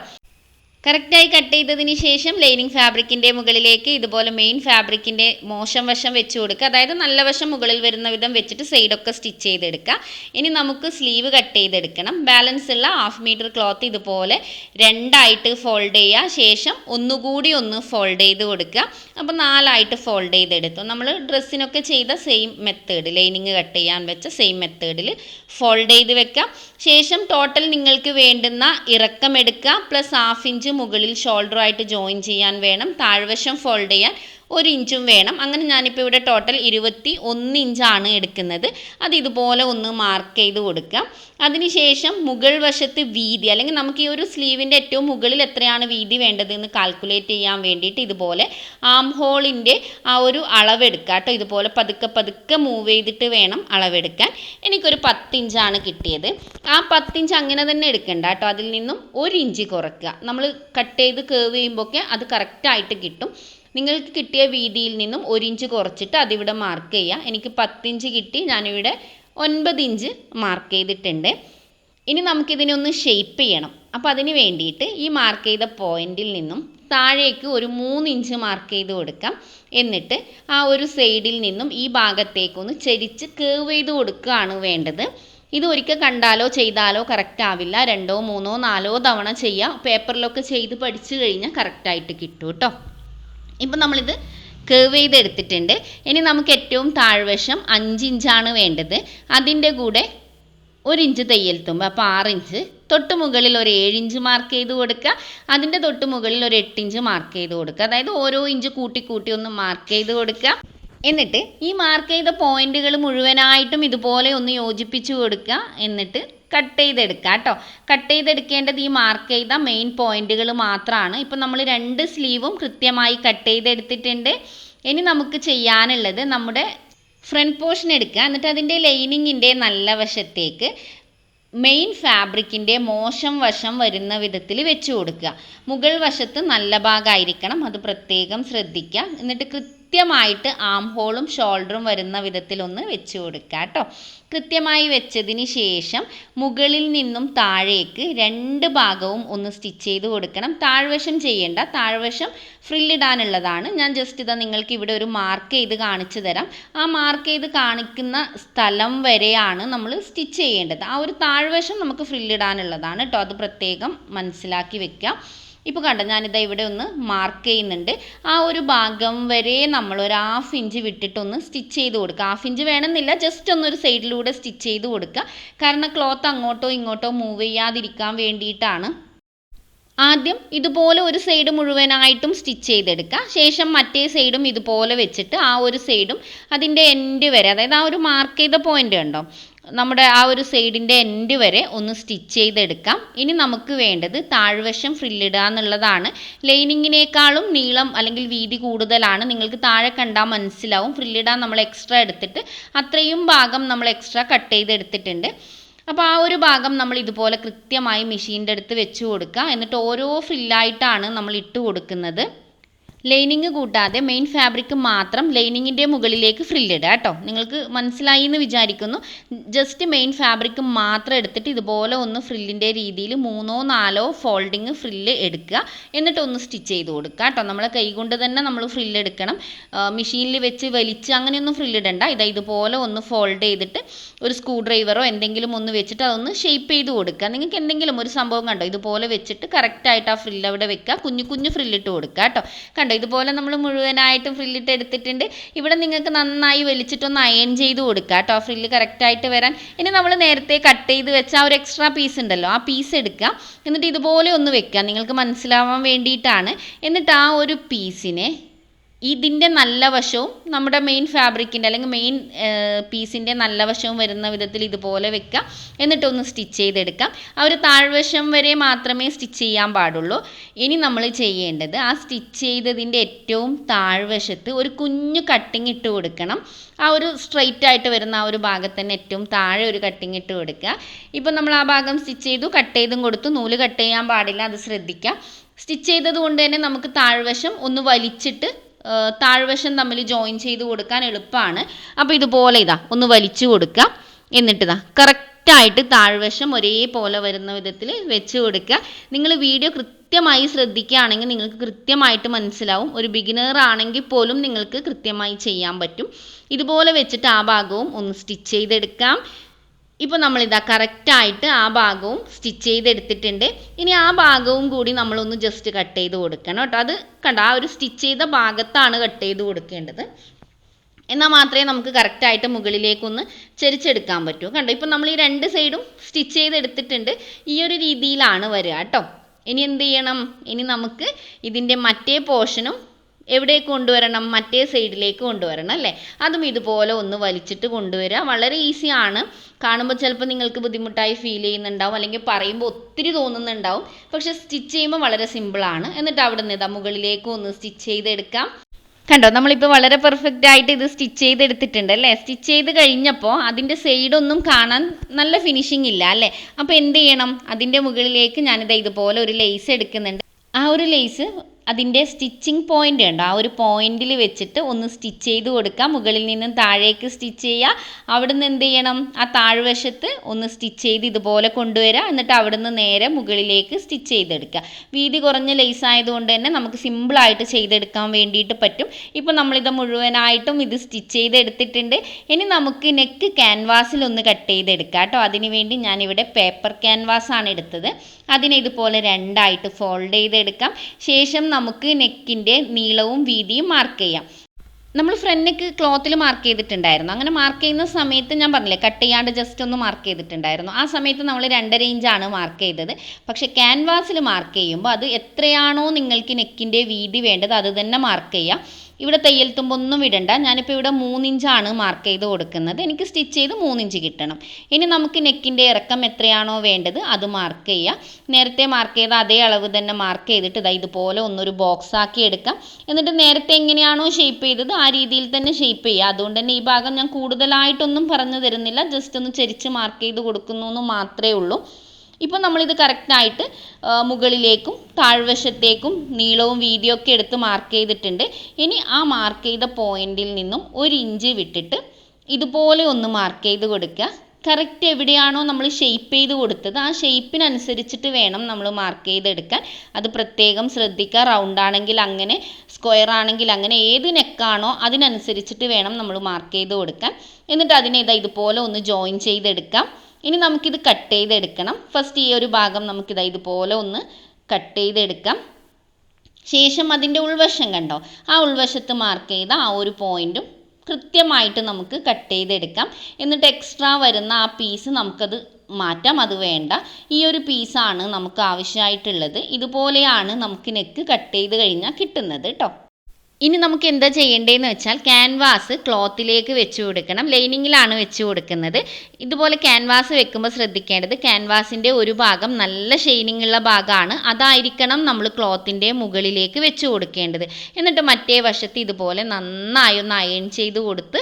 കറക്റ്റായി കട്ട് ചെയ്തതിന് ശേഷം ലൈനിങ് ഫാബ്രിക്കിന്റെ മുകളിലേക്ക് ഇതുപോലെ മെയിൻ ഫാബ്രിക്കിന്റെ മോശം വശം വെച്ച് കൊടുക്കുക. അതായത് നല്ല വശം മുകളിൽ വരുന്ന വിധം വെച്ചിട്ട് സൈഡൊക്കെ സ്റ്റിച്ച് ചെയ്തെടുക്കുക. ഇനി നമുക്ക് സ്ലീവ് കട്ട് ചെയ്തെടുക്കണം. ബാലൻസ് ഉള്ള ഹാഫ് മീറ്റർ ക്ലോത്ത് ഇതുപോലെ രണ്ടായിട്ട് ഫോൾഡ് ചെയ്യുക. ശേഷം ഒന്നുകൂടി ഒന്ന് ഫോൾഡ് ചെയ്ത് കൊടുക്കുക. അപ്പോൾ നാലായിട്ട് ഫോൾഡ് ചെയ്തെടുത്തു. നമ്മൾ ഡ്രസ്സിനൊക്കെ ചെയ്ത സെയിം മെത്തേഡ് ലൈനിങ് കട്ട് ചെയ്യാൻ വെച്ച സെയിം മെത്തേഡിൽ ഫോൾഡ് ചെയ്ത് വെക്കാം ശേഷം ടോട്ടൽ നിങ്ങൾക്ക് വേണ്ടുന്ന ഇറക്കം എടുക്കുക. പ്ലസ് ഹാഫ് ഇഞ്ച് മുകളിൽ ഷോൾഡറുമായിട്ട് ജോയിൻ ചെയ്യാൻ വേണം. താഴ്വശം ഫോൾഡ് ചെയ്യാൻ ഒരു ഇഞ്ചും വേണം. അങ്ങനെ ഞാനിപ്പോൾ ഇവിടെ ടോട്ടൽ ഇരുപത്തി ഒന്ന് ഇഞ്ചാണ് എടുക്കുന്നത്. അത് ഇതുപോലെ ഒന്ന് മാർക്ക് ചെയ്ത് കൊടുക്കാം. അതിനുശേഷം മുകൾ വശത്ത് വീതി അല്ലെങ്കിൽ നമുക്ക് ഈ ഒരു സ്ലീവിന്റെ ഏറ്റവും മുകളിൽ എത്രയാണ് വീതി വേണ്ടത് എന്ന് കാൽക്കുലേറ്റ് ചെയ്യാൻ വേണ്ടിയിട്ട് ഇതുപോലെ ആം ഹോളിന്റെ ആ ഒരു അളവെടുക്കുക കേട്ടോ. ഇതുപോലെ പതുക്കെ പതുക്കെ മൂവ് ചെയ്തിട്ട് വേണം അളവെടുക്കാൻ. എനിക്കൊരു പത്തിഞ്ചാണ് കിട്ടിയത്. ആ പത്തിഞ്ച് അങ്ങനെ തന്നെ എടുക്കണ്ട കേട്ടോ. അതിൽ നിന്നും ഒരു ഇഞ്ച് കുറയ്ക്കുക. നമ്മൾ കട്ട് ചെയ്ത് കേവ് ചെയ്യുമ്പോഴൊക്കെ അത് കറക്റ്റായിട്ട് കിട്ടും. നിങ്ങൾക്ക് കിട്ടിയ വീതിയിൽ നിന്നും ഒരു ഇഞ്ച് കുറച്ചിട്ട് അതിവിടെ മാർക്ക് ചെയ്യുക എനിക്ക് പത്തിഞ്ച് കിട്ടി. ഞാനിവിടെ ഒൻപത് ഇഞ്ച് മാർക്ക് ചെയ്തിട്ടുണ്ട്. ഇനി നമുക്കിതിനെ ഒന്ന് ഷെയ്പ്പ് ചെയ്യണം. അപ്പോൾ അതിന് വേണ്ടിയിട്ട് ഈ മാർക്ക് ചെയ്ത പോയിന്റിൽ നിന്നും താഴേക്ക് ഒരു മൂന്ന് ഇഞ്ച് മാർക്ക് ചെയ്ത് കൊടുക്കാം. എന്നിട്ട് ആ ഒരു സൈഡിൽ നിന്നും ഈ ഭാഗത്തേക്കൊന്ന് ചരിച്ച് കേവ് ചെയ്ത് കൊടുക്കുകയാണ് വേണ്ടത്. ഇത് ഒരിക്കൽ കണ്ടാലോ ചെയ്താലോ കറക്റ്റ് ആവില്ല. രണ്ടോ മൂന്നോ നാലോ തവണ ചെയ്യുക പേപ്പറിലൊക്കെ ചെയ്ത് പഠിച്ചു കഴിഞ്ഞാൽ കറക്റ്റായിട്ട് കിട്ടും കേട്ടോ. ഇപ്പം നമ്മളിത് കേവ് ചെയ്തെടുത്തിട്ടുണ്ട്. ഇനി നമുക്ക് ഏറ്റവും താഴ്വശം അഞ്ച് ഇഞ്ചാണ് വേണ്ടത്. അതിന്റെ കൂടെ ഒരു ഇഞ്ച് തയ്യൽ തുമ്പ് അപ്പോൾ ആറ് ഇഞ്ച് തൊട്ട് മുകളിൽ ഒരു ഏഴ് ഇഞ്ച് മാർക്ക് ചെയ്ത് കൊടുക്കുക. അതിന്റെ തൊട്ട് മുകളിൽ ഒരു എട്ട് ഇഞ്ച് മാർക്ക് ചെയ്ത് കൊടുക്കുക. അതായത് ഓരോ ഇഞ്ച് കൂട്ടി കൂട്ടി ഒന്ന് മാർക്ക് ചെയ്ത് കൊടുക്കുക. എന്നിട്ട് ഈ മാർക്ക് ചെയ്ത പോയിന്റുകൾ മുഴുവനായിട്ടും ഇതുപോലെ ഒന്ന് യോജിപ്പിച്ച് കൊടുക്കുക. എന്നിട്ട് കട്ട് ചെയ്തെടുക്കുക കേട്ടോ. കട്ട് ചെയ്തെടുക്കേണ്ടത് ഈ മാർക്ക് ചെയ്ത മെയിൻ പോയിന്റുകൾ മാത്രമാണ് ഇപ്പം നമ്മൾ രണ്ട് സ്ലീവും കൃത്യമായി കട്ട് ചെയ്തെടുത്തിട്ടുണ്ട്. ഇനി നമുക്ക് ചെയ്യാനുള്ളത് നമ്മുടെ ഫ്രണ്ട് പോർഷൻ എടുക്കുക. എന്നിട്ട് അതിന്റെ ലൈനിങ്ങിന്റെ നല്ല വശത്തേക്ക് മെയിൻ ഫാബ്രിക്കിന്റെ മോശം വശം വരുന്ന വിധത്തിൽ വെച്ച് കൊടുക്കുക. മുകൾ വശത്ത് നല്ല ഭാഗമായിരിക്കണം. അത് പ്രത്യേകം ശ്രദ്ധിക്കുക. എന്നിട്ട് കൃത്യമായിട്ട് ആം ഹോളും ഷോൾഡറും വരുന്ന വിധത്തിലൊന്ന് വെച്ച് കൊടുക്കുക കേട്ടോ കൃത്യമായി വെച്ചതിന് ശേഷം മുകളിൽ നിന്നും താഴേക്ക് രണ്ട് ഭാഗവും ഒന്ന് സ്റ്റിച്ച് ചെയ്ത് കൊടുക്കണം. താഴ്വശം ചെയ്യേണ്ട. താഴ്വശം ഫ്രില്ലിടാനുള്ളതാണ്. ഞാൻ ജസ്റ്റ് ഇതാ നിങ്ങൾക്ക് ഇവിടെ ഒരു മാർക്ക് ചെയ്ത് കാണിച്ചു തരാം. ആ മാർക്ക് ചെയ്ത് കാണിക്കുന്ന സ്ഥലം വരെയാണ് നമ്മൾ സ്റ്റിച്ച് ചെയ്യേണ്ടത്. ആ ഒരു താഴ്വശം നമുക്ക് ഫ്രില്ലിടാനുള്ളതാണ് കേട്ടോ അത് പ്രത്യേകം മനസ്സിലാക്കി വെക്കാം. ഇപ്പോൾ കണ്ടോ ഞാനിതാ ഇവിടെ ഒന്ന് മാർക്ക് ചെയ്യുന്നുണ്ട്. ആ ഒരു ഭാഗം വരെ നമ്മൾ ഒരു ഹാഫ് ഇഞ്ച് വിട്ടിട്ടൊന്ന് സ്റ്റിച്ച് ചെയ്ത് കൊടുക്കുക. ഹാഫ് ഇഞ്ച് വേണമെന്നില്ല ജസ്റ്റ് ഒന്നൊരു സൈഡിലൂടെ സ്റ്റിച്ച് ചെയ്ത് കൊടുക്കുക. കാരണം ക്ലോത്ത് അങ്ങോട്ടോ ഇങ്ങോട്ടോ മൂവ് ചെയ്യാതിരിക്കാൻ വേണ്ടിയിട്ടാണ്. ആദ്യം ഇതുപോലെ ഒരു സൈഡ് മുഴുവനായിട്ടും സ്റ്റിച്ച് ചെയ്തെടുക്കുക. ശേഷം മറ്റേ സൈഡും ഇതുപോലെ വെച്ചിട്ട് ആ ഒരു സൈഡും അതിന്റെ എൻഡ് വരെ അതായത് ആ ഒരു മാർക്ക് ചെയ്ത പോയിന്റ് കണ്ടോ? നമ്മുടെ ആ ഒരു സൈഡിന്റെ എൻഡ് വരെ ഒന്ന് സ്റ്റിച്ച് ചെയ്തെടുക്കാം. ഇനി നമുക്ക് വേണ്ടത് താഴ്വശം ഫ്രില്ലിടുക എന്നുള്ളതാണ്. ലൈനിങ്ങിനേക്കാളും നീളം അല്ലെങ്കിൽ വീതി കൂടുതലാണ്. നിങ്ങൾക്ക് താഴെ കണ്ടാൽ മനസ്സിലാവും. ഫ്രില്ലിടാൻ നമ്മൾ എക്സ്ട്രാ എടുത്തിട്ട് അത്രയും ഭാഗം നമ്മൾ എക്സ്ട്രാ കട്ട് ചെയ്തെടുത്തിട്ടുണ്ട്. അപ്പോൾ ആ ഒരു ഭാഗം നമ്മൾ ഇതുപോലെ കൃത്യമായി മെഷീന്റെ അടുത്ത് വെച്ച് കൊടുക്കുക. എന്നിട്ട് ഓരോ ഫ്രില്ലായിട്ടാണ് നമ്മൾ ഇട്ട് കൊടുക്കുന്നത്. ലൈനിങ് കൂട്ടാതെ മെയിൻ ഫാബ്രിക് മാത്രം ലൈനിങ്ങിന്റെ മുകളിലേക്ക് ഫ്രില്ലിടുക കേട്ടോ. നിങ്ങൾക്ക് മനസ്സിലായി എന്ന് വിചാരിക്കുന്നു. ജസ്റ്റ് മെയിൻ ഫാബ്രിക് മാത്രം എടുത്തിട്ട് ഇതുപോലെ ഒന്ന് ഫ്രില്ലിന്റെ രീതിയിൽ മൂന്നോ നാലോ ഫോൾഡിങ് ഫ്രില്ല് എടുക്കുക. എന്നിട്ട് ഒന്ന് സ്റ്റിച്ച് ചെയ്ത് കൊടുക്കുക കേട്ടോ. നമ്മളെ കൈ കൊണ്ട് തന്നെ നമ്മൾ ഫ്രില്ല് എടുക്കണം. മെഷീനിൽ വെച്ച് വലിച്ച് അങ്ങനെയൊന്നും ഫ്രില്ലിടണ്ട ഇതാ ഇതുപോലെ ഒന്ന് ഫോൾഡ് ചെയ്തിട്ട് ഒരു സ്ക്രൂ ഡ്രൈവറോ എന്തെങ്കിലും ഒന്ന് വെച്ചിട്ട് അതൊന്ന് ഷേപ്പ് ചെയ്ത് കൊടുക്കുക. നിങ്ങൾക്ക് എന്തെങ്കിലും ഒരു സംഭവം കണ്ടോ? ഇതുപോലെ വെച്ചിട്ട് കറക്റ്റായിട്ട് ആ ഫ്രില്ല് അവിടെ വെക്കുക. കുഞ്ഞു കുഞ്ഞു ഫ്രില്ലിട്ട് കൊടുക്കുക കേട്ടോ. ഇതുപോലെ നമ്മൾ മുഴുവനായിട്ടും ഫ്രില്ലിട്ട് എടുത്തിട്ടുണ്ട്. ഇവിടെ നിങ്ങൾക്ക് നന്നായി വലിച്ചിട്ടൊന്ന് അയൺ ചെയ്ത് കൊടുക്കുക കേട്ടോ. ഫ്രില്ല് കറക്റ്റായിട്ട് വരാൻ. ഇനി നമ്മൾ നേരത്തെ കട്ട് ചെയ്ത് വെച്ച ആ ഒരു എക്സ്ട്രാ പീസ് ഉണ്ടല്ലോ ആ പീസ് എടുക്കുക. എന്നിട്ട് ഇതുപോലെ ഒന്ന് വെക്കുക. നിങ്ങൾക്ക് മനസ്സിലാവാൻ വേണ്ടിയിട്ടാണ്. എന്നിട്ട് ആ ഒരു പീസിനെ ഇതിന്റെ നല്ല വശവും നമ്മുടെ മെയിൻ ഫാബ്രിക്കിന്റെ അല്ലെങ്കിൽ മെയിൻ പീസിന്റെ നല്ല വശവും വരുന്ന വിധത്തിൽ ഇതുപോലെ വെക്കുക എന്നിട്ടൊന്ന് സ്റ്റിച്ച് ചെയ്തെടുക്കാം. ആ ഒരു താഴ്വശം വരെ മാത്രമേ സ്റ്റിച്ച് ചെയ്യാൻ പാടുള്ളൂ. ഇനി നമ്മൾ ചെയ്യേണ്ടത് ആ സ്റ്റിച്ച് ചെയ്തതിന്റെ ഏറ്റവും താഴ്വശത്ത് ഒരു കുഞ്ഞു കട്ടിങ് ഇട്ട് കൊടുക്കണം. ആ ഒരു സ്ട്രെയിറ്റ് ആയിട്ട് വരുന്ന ആ ഒരു ഭാഗത്ത് തന്നെ ഏറ്റവും താഴെ ഒരു കട്ടിങ് ഇട്ട് കൊടുക്കുക. ഇപ്പം നമ്മൾ ആ ഭാഗം സ്റ്റിച്ച് ചെയ്തു കട്ട് ചെയ്തും കൊടുത്തു. നൂൽ കട്ട് ചെയ്യാൻ പാടില്ല അത് ശ്രദ്ധിക്കുക സ്റ്റിച്ച് ചെയ്തത് കൊണ്ട് തന്നെ നമുക്ക് താഴ്വശം ഒന്ന് വലിച്ചിട്ട് താഴ്വശം തമ്മിൽ ജോയിൻ ചെയ്ത് കൊടുക്കാൻ എളുപ്പമാണ്. അപ്പോൾ ഇതുപോലെ ഇതാ ഒന്ന് വലിച്ചു കൊടുക്കുക. എന്നിട്ട് ഇതാ കറക്റ്റായിട്ട് താഴ്വശം ഒരേപോലെ വരുന്ന വിധത്തിൽ വെച്ച് കൊടുക്കുക. നിങ്ങൾ വീഡിയോ കൃത്യമായി ശ്രദ്ധിക്കുകയാണെങ്കിൽ നിങ്ങൾക്ക് കൃത്യമായിട്ട് മനസ്സിലാവും. ഒരു ബിഗിനർ ആണെങ്കിൽ പോലും നിങ്ങൾക്ക് കൃത്യമായി ചെയ്യാൻ പറ്റും. ഇതുപോലെ വെച്ചിട്ട് ആ ഭാഗവും ഒന്ന് സ്റ്റിച്ച് ചെയ്തെടുക്കാം. ഇപ്പോൾ നമ്മളിതാ കറക്റ്റായിട്ട് ആ ഭാഗവും സ്റ്റിച്ച് ചെയ്തെടുത്തിട്ടുണ്ട്. ഇനി ആ ഭാഗവും കൂടി നമ്മളൊന്ന് ജസ്റ്റ് കട്ട് ചെയ്ത് കൊടുക്കണം കേട്ടോ. അത് കണ്ട? ആ ഒരു സ്റ്റിച്ച് ചെയ്ത ഭാഗത്താണ് കട്ട് ചെയ്ത് കൊടുക്കേണ്ടത്. എന്നാൽ മാത്രമേ നമുക്ക് കറക്റ്റായിട്ട് മുകളിലേക്കൊന്ന് ചെരിച്ചെടുക്കാൻ പറ്റൂ. കണ്ടോ? ഇപ്പം നമ്മൾ ഈ രണ്ട് സൈഡും സ്റ്റിച്ച് ചെയ്തെടുത്തിട്ടുണ്ട്. ഈ ഒരു രീതിയിലാണ് വരിക കേട്ടോ. ഇനി എന്ത് ചെയ്യണം? ഇനി നമുക്ക് ഇതിന്റെ മറ്റേ പോർഷനും എവിടേക്ക് കൊണ്ടുവരണം? മറ്റേ സൈഡിലേക്ക് കൊണ്ടുവരണം അല്ലേ? അതും ഇതുപോലെ ഒന്ന് വലിച്ചിട്ട് കൊണ്ടുവരിക. വളരെ ഈസിയാണ് കാണുമ്പോൾ ചിലപ്പോൾ നിങ്ങൾക്ക് ബുദ്ധിമുട്ടായി ഫീൽ ചെയ്യുന്നുണ്ടാവും അല്ലെങ്കിൽ പറയുമ്പോൾ ഒത്തിരി തോന്നുന്നുണ്ടാവും. പക്ഷെ സ്റ്റിച്ച് ചെയ്യുമ്പോൾ വളരെ സിമ്പിളാണ് എന്നിട്ട് അവിടെ നിന്ന് ഇതാ മുകളിലേക്ക് ഒന്ന് സ്റ്റിച്ച് ചെയ്തെടുക്കാം. കണ്ടോ? നമ്മളിപ്പോൾ വളരെ പെർഫെക്റ്റ് ആയിട്ട് ഇത് സ്റ്റിച്ച് ചെയ്തെടുത്തിട്ടുണ്ട് അല്ലേ? സ്റ്റിച്ച് ചെയ്ത് കഴിഞ്ഞപ്പോൾ അതിന്റെ സൈഡൊന്നും കാണാൻ നല്ല ഫിനിഷിംഗ് ഇല്ല അല്ലേ? അപ്പോൾ എന്ത് ചെയ്യണം? അതിന്റെ മുകളിലേക്ക് ഞാനിത് ഇതുപോലെ ഒരു ലേസ് എടുക്കുന്നുണ്ട്. ആ ഒരു ലേസ് അതിന്റെ സ്റ്റിച്ചിങ് പോയിന്റ് ഉണ്ട്. ആ ഒരു പോയിന്റിൽ വെച്ചിട്ട് ഒന്ന് സ്റ്റിച്ച് ചെയ്ത് കൊടുക്കുക മുകളിൽ നിന്നും താഴേക്ക് സ്റ്റിച്ച് ചെയ്യുക. അവിടുന്ന് എന്ത് ചെയ്യണം? ആ താഴ്വശത്ത് ഒന്ന് സ്റ്റിച്ച് ചെയ്ത് ഇതുപോലെ കൊണ്ടുവരിക. എന്നിട്ട് അവിടുന്ന് നേരെ മുകളിലേക്ക് സ്റ്റിച്ച് ചെയ്തെടുക്കുക. വീതി കുറഞ്ഞ ലേസ് ആയതുകൊണ്ട് തന്നെ നമുക്ക് സിമ്പിളായിട്ട് ചെയ്തെടുക്കാൻ വേണ്ടിയിട്ട് പറ്റും. ഇപ്പോൾ നമ്മളിത് മുഴുവനായിട്ടും ഇത് സ്റ്റിച്ച് ചെയ്തെടുത്തിട്ടുണ്ട്. ഇനി നമുക്ക് നെക്ക് ക്യാൻവാസിൽ ഒന്ന് കട്ട് ചെയ്തെടുക്കാം കേട്ടോ. അതിന് വേണ്ടി ഞാനിവിടെ പേപ്പർ ക്യാൻവാസ് ആണ് എടുത്തത്. അതിനെ ഇതുപോലെ രണ്ടായിട്ട് ഫോൾഡ് ചെയ്തെടുക്കാം. ശേഷം നമുക്ക് നെക്കിന്റെ നീളവും വീതിയും മാർക്ക് ചെയ്യാം. നമ്മൾ ഫ്രണ്ട് നെക്ക് ക്ലോത്തിൽ മാർക്ക് ചെയ്തിട്ടുണ്ടായിരുന്നു. അങ്ങനെ മാർക്ക് ചെയ്യുന്ന സമയത്ത് ഞാൻ പറഞ്ഞില്ലേ കട്ട് ചെയ്യാണ്ട് ജസ്റ്റ് ഒന്ന് മാർക്ക് ചെയ്തിട്ടുണ്ടായിരുന്നു. ആ സമയത്ത് നമ്മൾ രണ്ടര ഇഞ്ചാണ് മാർക്ക് ചെയ്തത്. പക്ഷേ ക്യാൻവാസിൽ മാർക്ക് ചെയ്യുമ്പോൾ അത് എത്രയാണോ നിങ്ങൾക്ക് നെക്കിന്റെ വീതി വേണ്ടത് അത് തന്നെ മാർക്ക് ചെയ്യാം. ഇവിടെ തയ്യൽ തുമ്പൊന്നും വിടണ്ട. ഞാനിപ്പോൾ ഇവിടെ മൂന്നിഞ്ചാണ് മാർക്ക് ചെയ്ത് കൊടുക്കുന്നത്. എനിക്ക് സ്റ്റിച്ച് ചെയ്ത് മൂന്നിഞ്ച് കിട്ടണം. ഇനി നമുക്ക് നെക്കിന്റെ ഇറക്കം എത്രയാണോ വേണ്ടത് അത് മാർക്ക് ചെയ്യുക നേരത്തെ മാർക്ക് ചെയ്ത അതേ അളവ് തന്നെ മാർക്ക് ചെയ്തിട്ട് ഇതാ ഇതുപോലെ ഒന്നൊരു ബോക്സ് ആക്കി എടുക്കാം. എന്നിട്ട് നേരത്തെ എങ്ങനെയാണോ ഷേപ്പ് ചെയ്തത് ആ രീതിയിൽ തന്നെ ഷേപ്പ് ചെയ്യുക അതുകൊണ്ട് തന്നെ ഈ ഭാഗം ഞാൻ കൂടുതലായിട്ടൊന്നും പറഞ്ഞു തരുന്നില്ല. ജസ്റ്റ് ഒന്ന് ചെരിച്ച് മാർക്ക് ചെയ്ത് കൊടുക്കുന്നു എന്ന് മാത്രമേ ഉള്ളൂ. ഇപ്പോൾ നമ്മളിത് കറക്റ്റായിട്ട് മുകളിലേക്കും താഴ്വശത്തേക്കും നീളവും വീതിയും ഒക്കെ എടുത്ത് മാർക്ക് ചെയ്തിട്ടുണ്ട്. ഇനി ആ മാർക്ക് ചെയ്ത പോയിന്റിൽ നിന്നും ഒരു ഇഞ്ച് വിട്ടിട്ട് ഇതുപോലെ ഒന്ന് മാർക്ക് ചെയ്ത് കൊടുക്കുക. കറക്റ്റ് എവിടെയാണോ നമ്മൾ ഷെയ്പ്പ് ചെയ്ത് കൊടുത്തത് ആ ഷെയ്പ്പിനനുസരിച്ചിട്ട് വേണം നമ്മൾ മാർക്ക് ചെയ്തെടുക്കാൻ. അത് പ്രത്യേകം ശ്രദ്ധിക്കുക. റൗണ്ട് ആണെങ്കിൽ അങ്ങനെ സ്ക്വയർ ആണെങ്കിൽ അങ്ങനെ ഏത് നെക്കാണോ അതിനനുസരിച്ചിട്ട് വേണം നമ്മൾ മാർക്ക് ചെയ്ത് കൊടുക്കാൻ. എന്നിട്ട് അതിനെ ഇതാ ഇതുപോലെ ഒന്ന് ജോയിൻ ചെയ്തെടുക്കാം. ഇനി നമുക്കിത് കട്ട് ചെയ്തെടുക്കണം. ഫസ്റ്റ് ഈ ഒരു ഭാഗം നമുക്കിതാ ഇതുപോലെ ഒന്ന് കട്ട് ചെയ്തെടുക്കാം. ശേഷം അതിന്റെ ഉൾവശം കണ്ടോ? ആ ഉൾവശത്ത് മാർക്ക് ചെയ്ത ആ ഒരു പോയിന്റും കൃത്യമായിട്ട് നമുക്ക് കട്ട് ചെയ്തെടുക്കാം. എന്നിട്ട് എക്സ്ട്രാ വരുന്ന ആ പീസ് നമുക്കത് മാറ്റാം. അത് വേണ്ട. ഈ ഒരു പീസാണ് നമുക്ക് ആവശ്യമായിട്ടുള്ളത്. ഇതുപോലെയാണ് നമുക്ക് നെക്ക് കട്ട് ചെയ്ത് കഴിഞ്ഞാൽ കിട്ടുന്നത് കേട്ടോ ഇനി നമുക്ക് എന്താ ചെയ്യേണ്ടതെന്ന് വെച്ചാൽ ക്യാൻവാസ് ക്ലോത്തിലേക്ക് വെച്ച് കൊടുക്കണം. ലൈനിങ്ങിലാണ് വെച്ച് കൊടുക്കുന്നത്. ഇതുപോലെ ക്യാൻവാസ് വെക്കുമ്പോൾ ശ്രദ്ധിക്കേണ്ടത് ക്യാൻവാസിന്റെ ഒരു ഭാഗം നല്ല ഷെയ്നിങ് ഉള്ള ഭാഗമാണ്. അതായിരിക്കണം നമ്മൾ ക്ലോത്തിന്റെ മുകളിലേക്ക് വെച്ച് കൊടുക്കേണ്ടത്. എന്നിട്ട് മറ്റേ വശത്ത് ഇതുപോലെ നന്നായി ഒന്ന് അയൺ ചെയ്ത് കൊടുത്ത്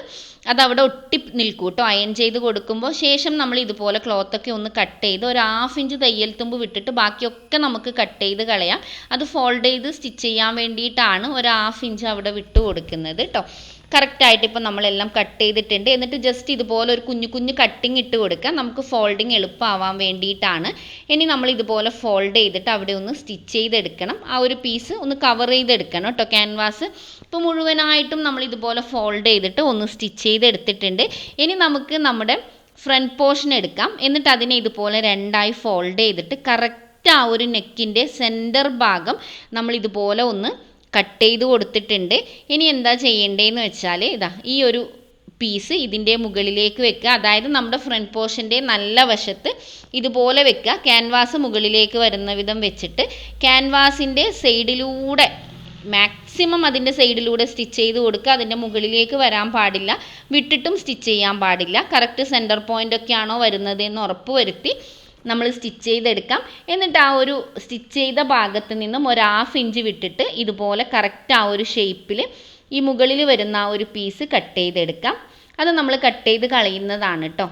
അതവിടെ ഒട്ടി നിൽക്കും കേട്ടോ അയൺ ചെയ്ത് കൊടുക്കുമ്പോൾ ശേഷം നമ്മൾ ഇതുപോലെ ക്ലോത്തൊക്കെ ഒന്ന് കട്ട് ചെയ്ത് ഒരു ഹാഫ് ഇഞ്ച് തയ്യൽ തുമ്പ് വിട്ടിട്ട് ബാക്കിയൊക്കെ നമുക്ക് കട്ട് ചെയ്ത് കളയാം. അത് ഫോൾഡ് ചെയ്ത് സ്റ്റിച്ച് ചെയ്യാൻ വേണ്ടിയിട്ടാണ് ഒരു ഹാഫ് ഇഞ്ച് അവിടെ വിട്ട് കൊടുക്കുന്നത് കേട്ടോ കറക്റ്റായിട്ട് ഇപ്പോൾ നമ്മളെല്ലാം കട്ട് ചെയ്തിട്ടുണ്ട്. എന്നിട്ട് ജസ്റ്റ് ഇതുപോലെ ഒരു കുഞ്ഞു കുഞ്ഞു കട്ടിങ് ഇട്ട് കൊടുക്കുക നമുക്ക് ഫോൾഡിങ് എളുപ്പമാവാൻ വേണ്ടിയിട്ടാണ്. ഇനി നമ്മൾ ഇതുപോലെ ഫോൾഡ് ചെയ്തിട്ട് അവിടെ ഒന്ന് സ്റ്റിച്ച് ചെയ്തെടുക്കണം. ആ ഒരു പീസ് ഒന്ന് കവർ ചെയ്തെടുക്കണം കേട്ടോ ക്യാൻവാസ് ഇപ്പോൾ മുഴുവനായിട്ടും നമ്മൾ ഇതുപോലെ ഫോൾഡ് ചെയ്തിട്ട് ഒന്ന് സ്റ്റിച്ച് ചെയ്തെടുത്തിട്ടുണ്ട്. ഇനി നമുക്ക് നമ്മുടെ ഫ്രണ്ട് പോർഷൻ എടുക്കാം. എന്നിട്ട് അതിനെ ഇതുപോലെ രണ്ടായി ഫോൾഡ് ചെയ്തിട്ട് കറക്റ്റ് ആ ഒരു നെക്കിന്റെ സെന്റർ ഭാഗം നമ്മൾ ഇതുപോലെ ഒന്ന് കട്ട് ചെയ്ത് കൊടുത്തിട്ടുണ്ട്. ഇനി എന്താ ചെയ്യേണ്ടതെന്ന് വെച്ചാൽ ഇതാ ഈ ഒരു പീസ് ഇതിന്റെ മുകളിലേക്ക് വെക്കുക. അതായത് നമ്മുടെ ഫ്രണ്ട് പോർഷന്റെ നല്ല വശത്ത് ഇതുപോലെ വെക്കുക. ക്യാൻവാസ് മുകളിലേക്ക് വരുന്ന വിധം വെച്ചിട്ട് ക്യാൻവാസിന്റെ സൈഡിലൂടെ മാക്സിമം അതിന്റെ സൈഡിലൂടെ സ്റ്റിച്ച് ചെയ്ത് കൊടുക്കുക. അതിന്റെ മുകളിലേക്ക് വരാൻ പാടില്ല. വിട്ടിട്ടും സ്റ്റിച്ച് ചെയ്യാൻ പാടില്ല. കറക്റ്റ് സെന്റർ പോയിന്റ് ഒക്കെയാണോ വരുന്നത് എന്ന് ഉറപ്പ് വരുത്തി നമ്മൾ സ്റ്റിച്ച് ചെയ്തെടുക്കാം. എന്നിട്ട് ആ ഒരു സ്റ്റിച്ച് ചെയ്ത ഭാഗത്ത് നിന്നും ഒരു ഹാഫ് ഇഞ്ച് വിട്ടിട്ട് ഇതുപോലെ കറക്റ്റ് ആ ഒരു ഷേപ്പിൽ ഈ മുകളിൽ വരുന്ന ആ ഒരു പീസ് കട്ട് ചെയ്തെടുക്കാം. അത് നമ്മൾ കട്ട് ചെയ്ത് കളയുന്നതാണ് കേട്ടോ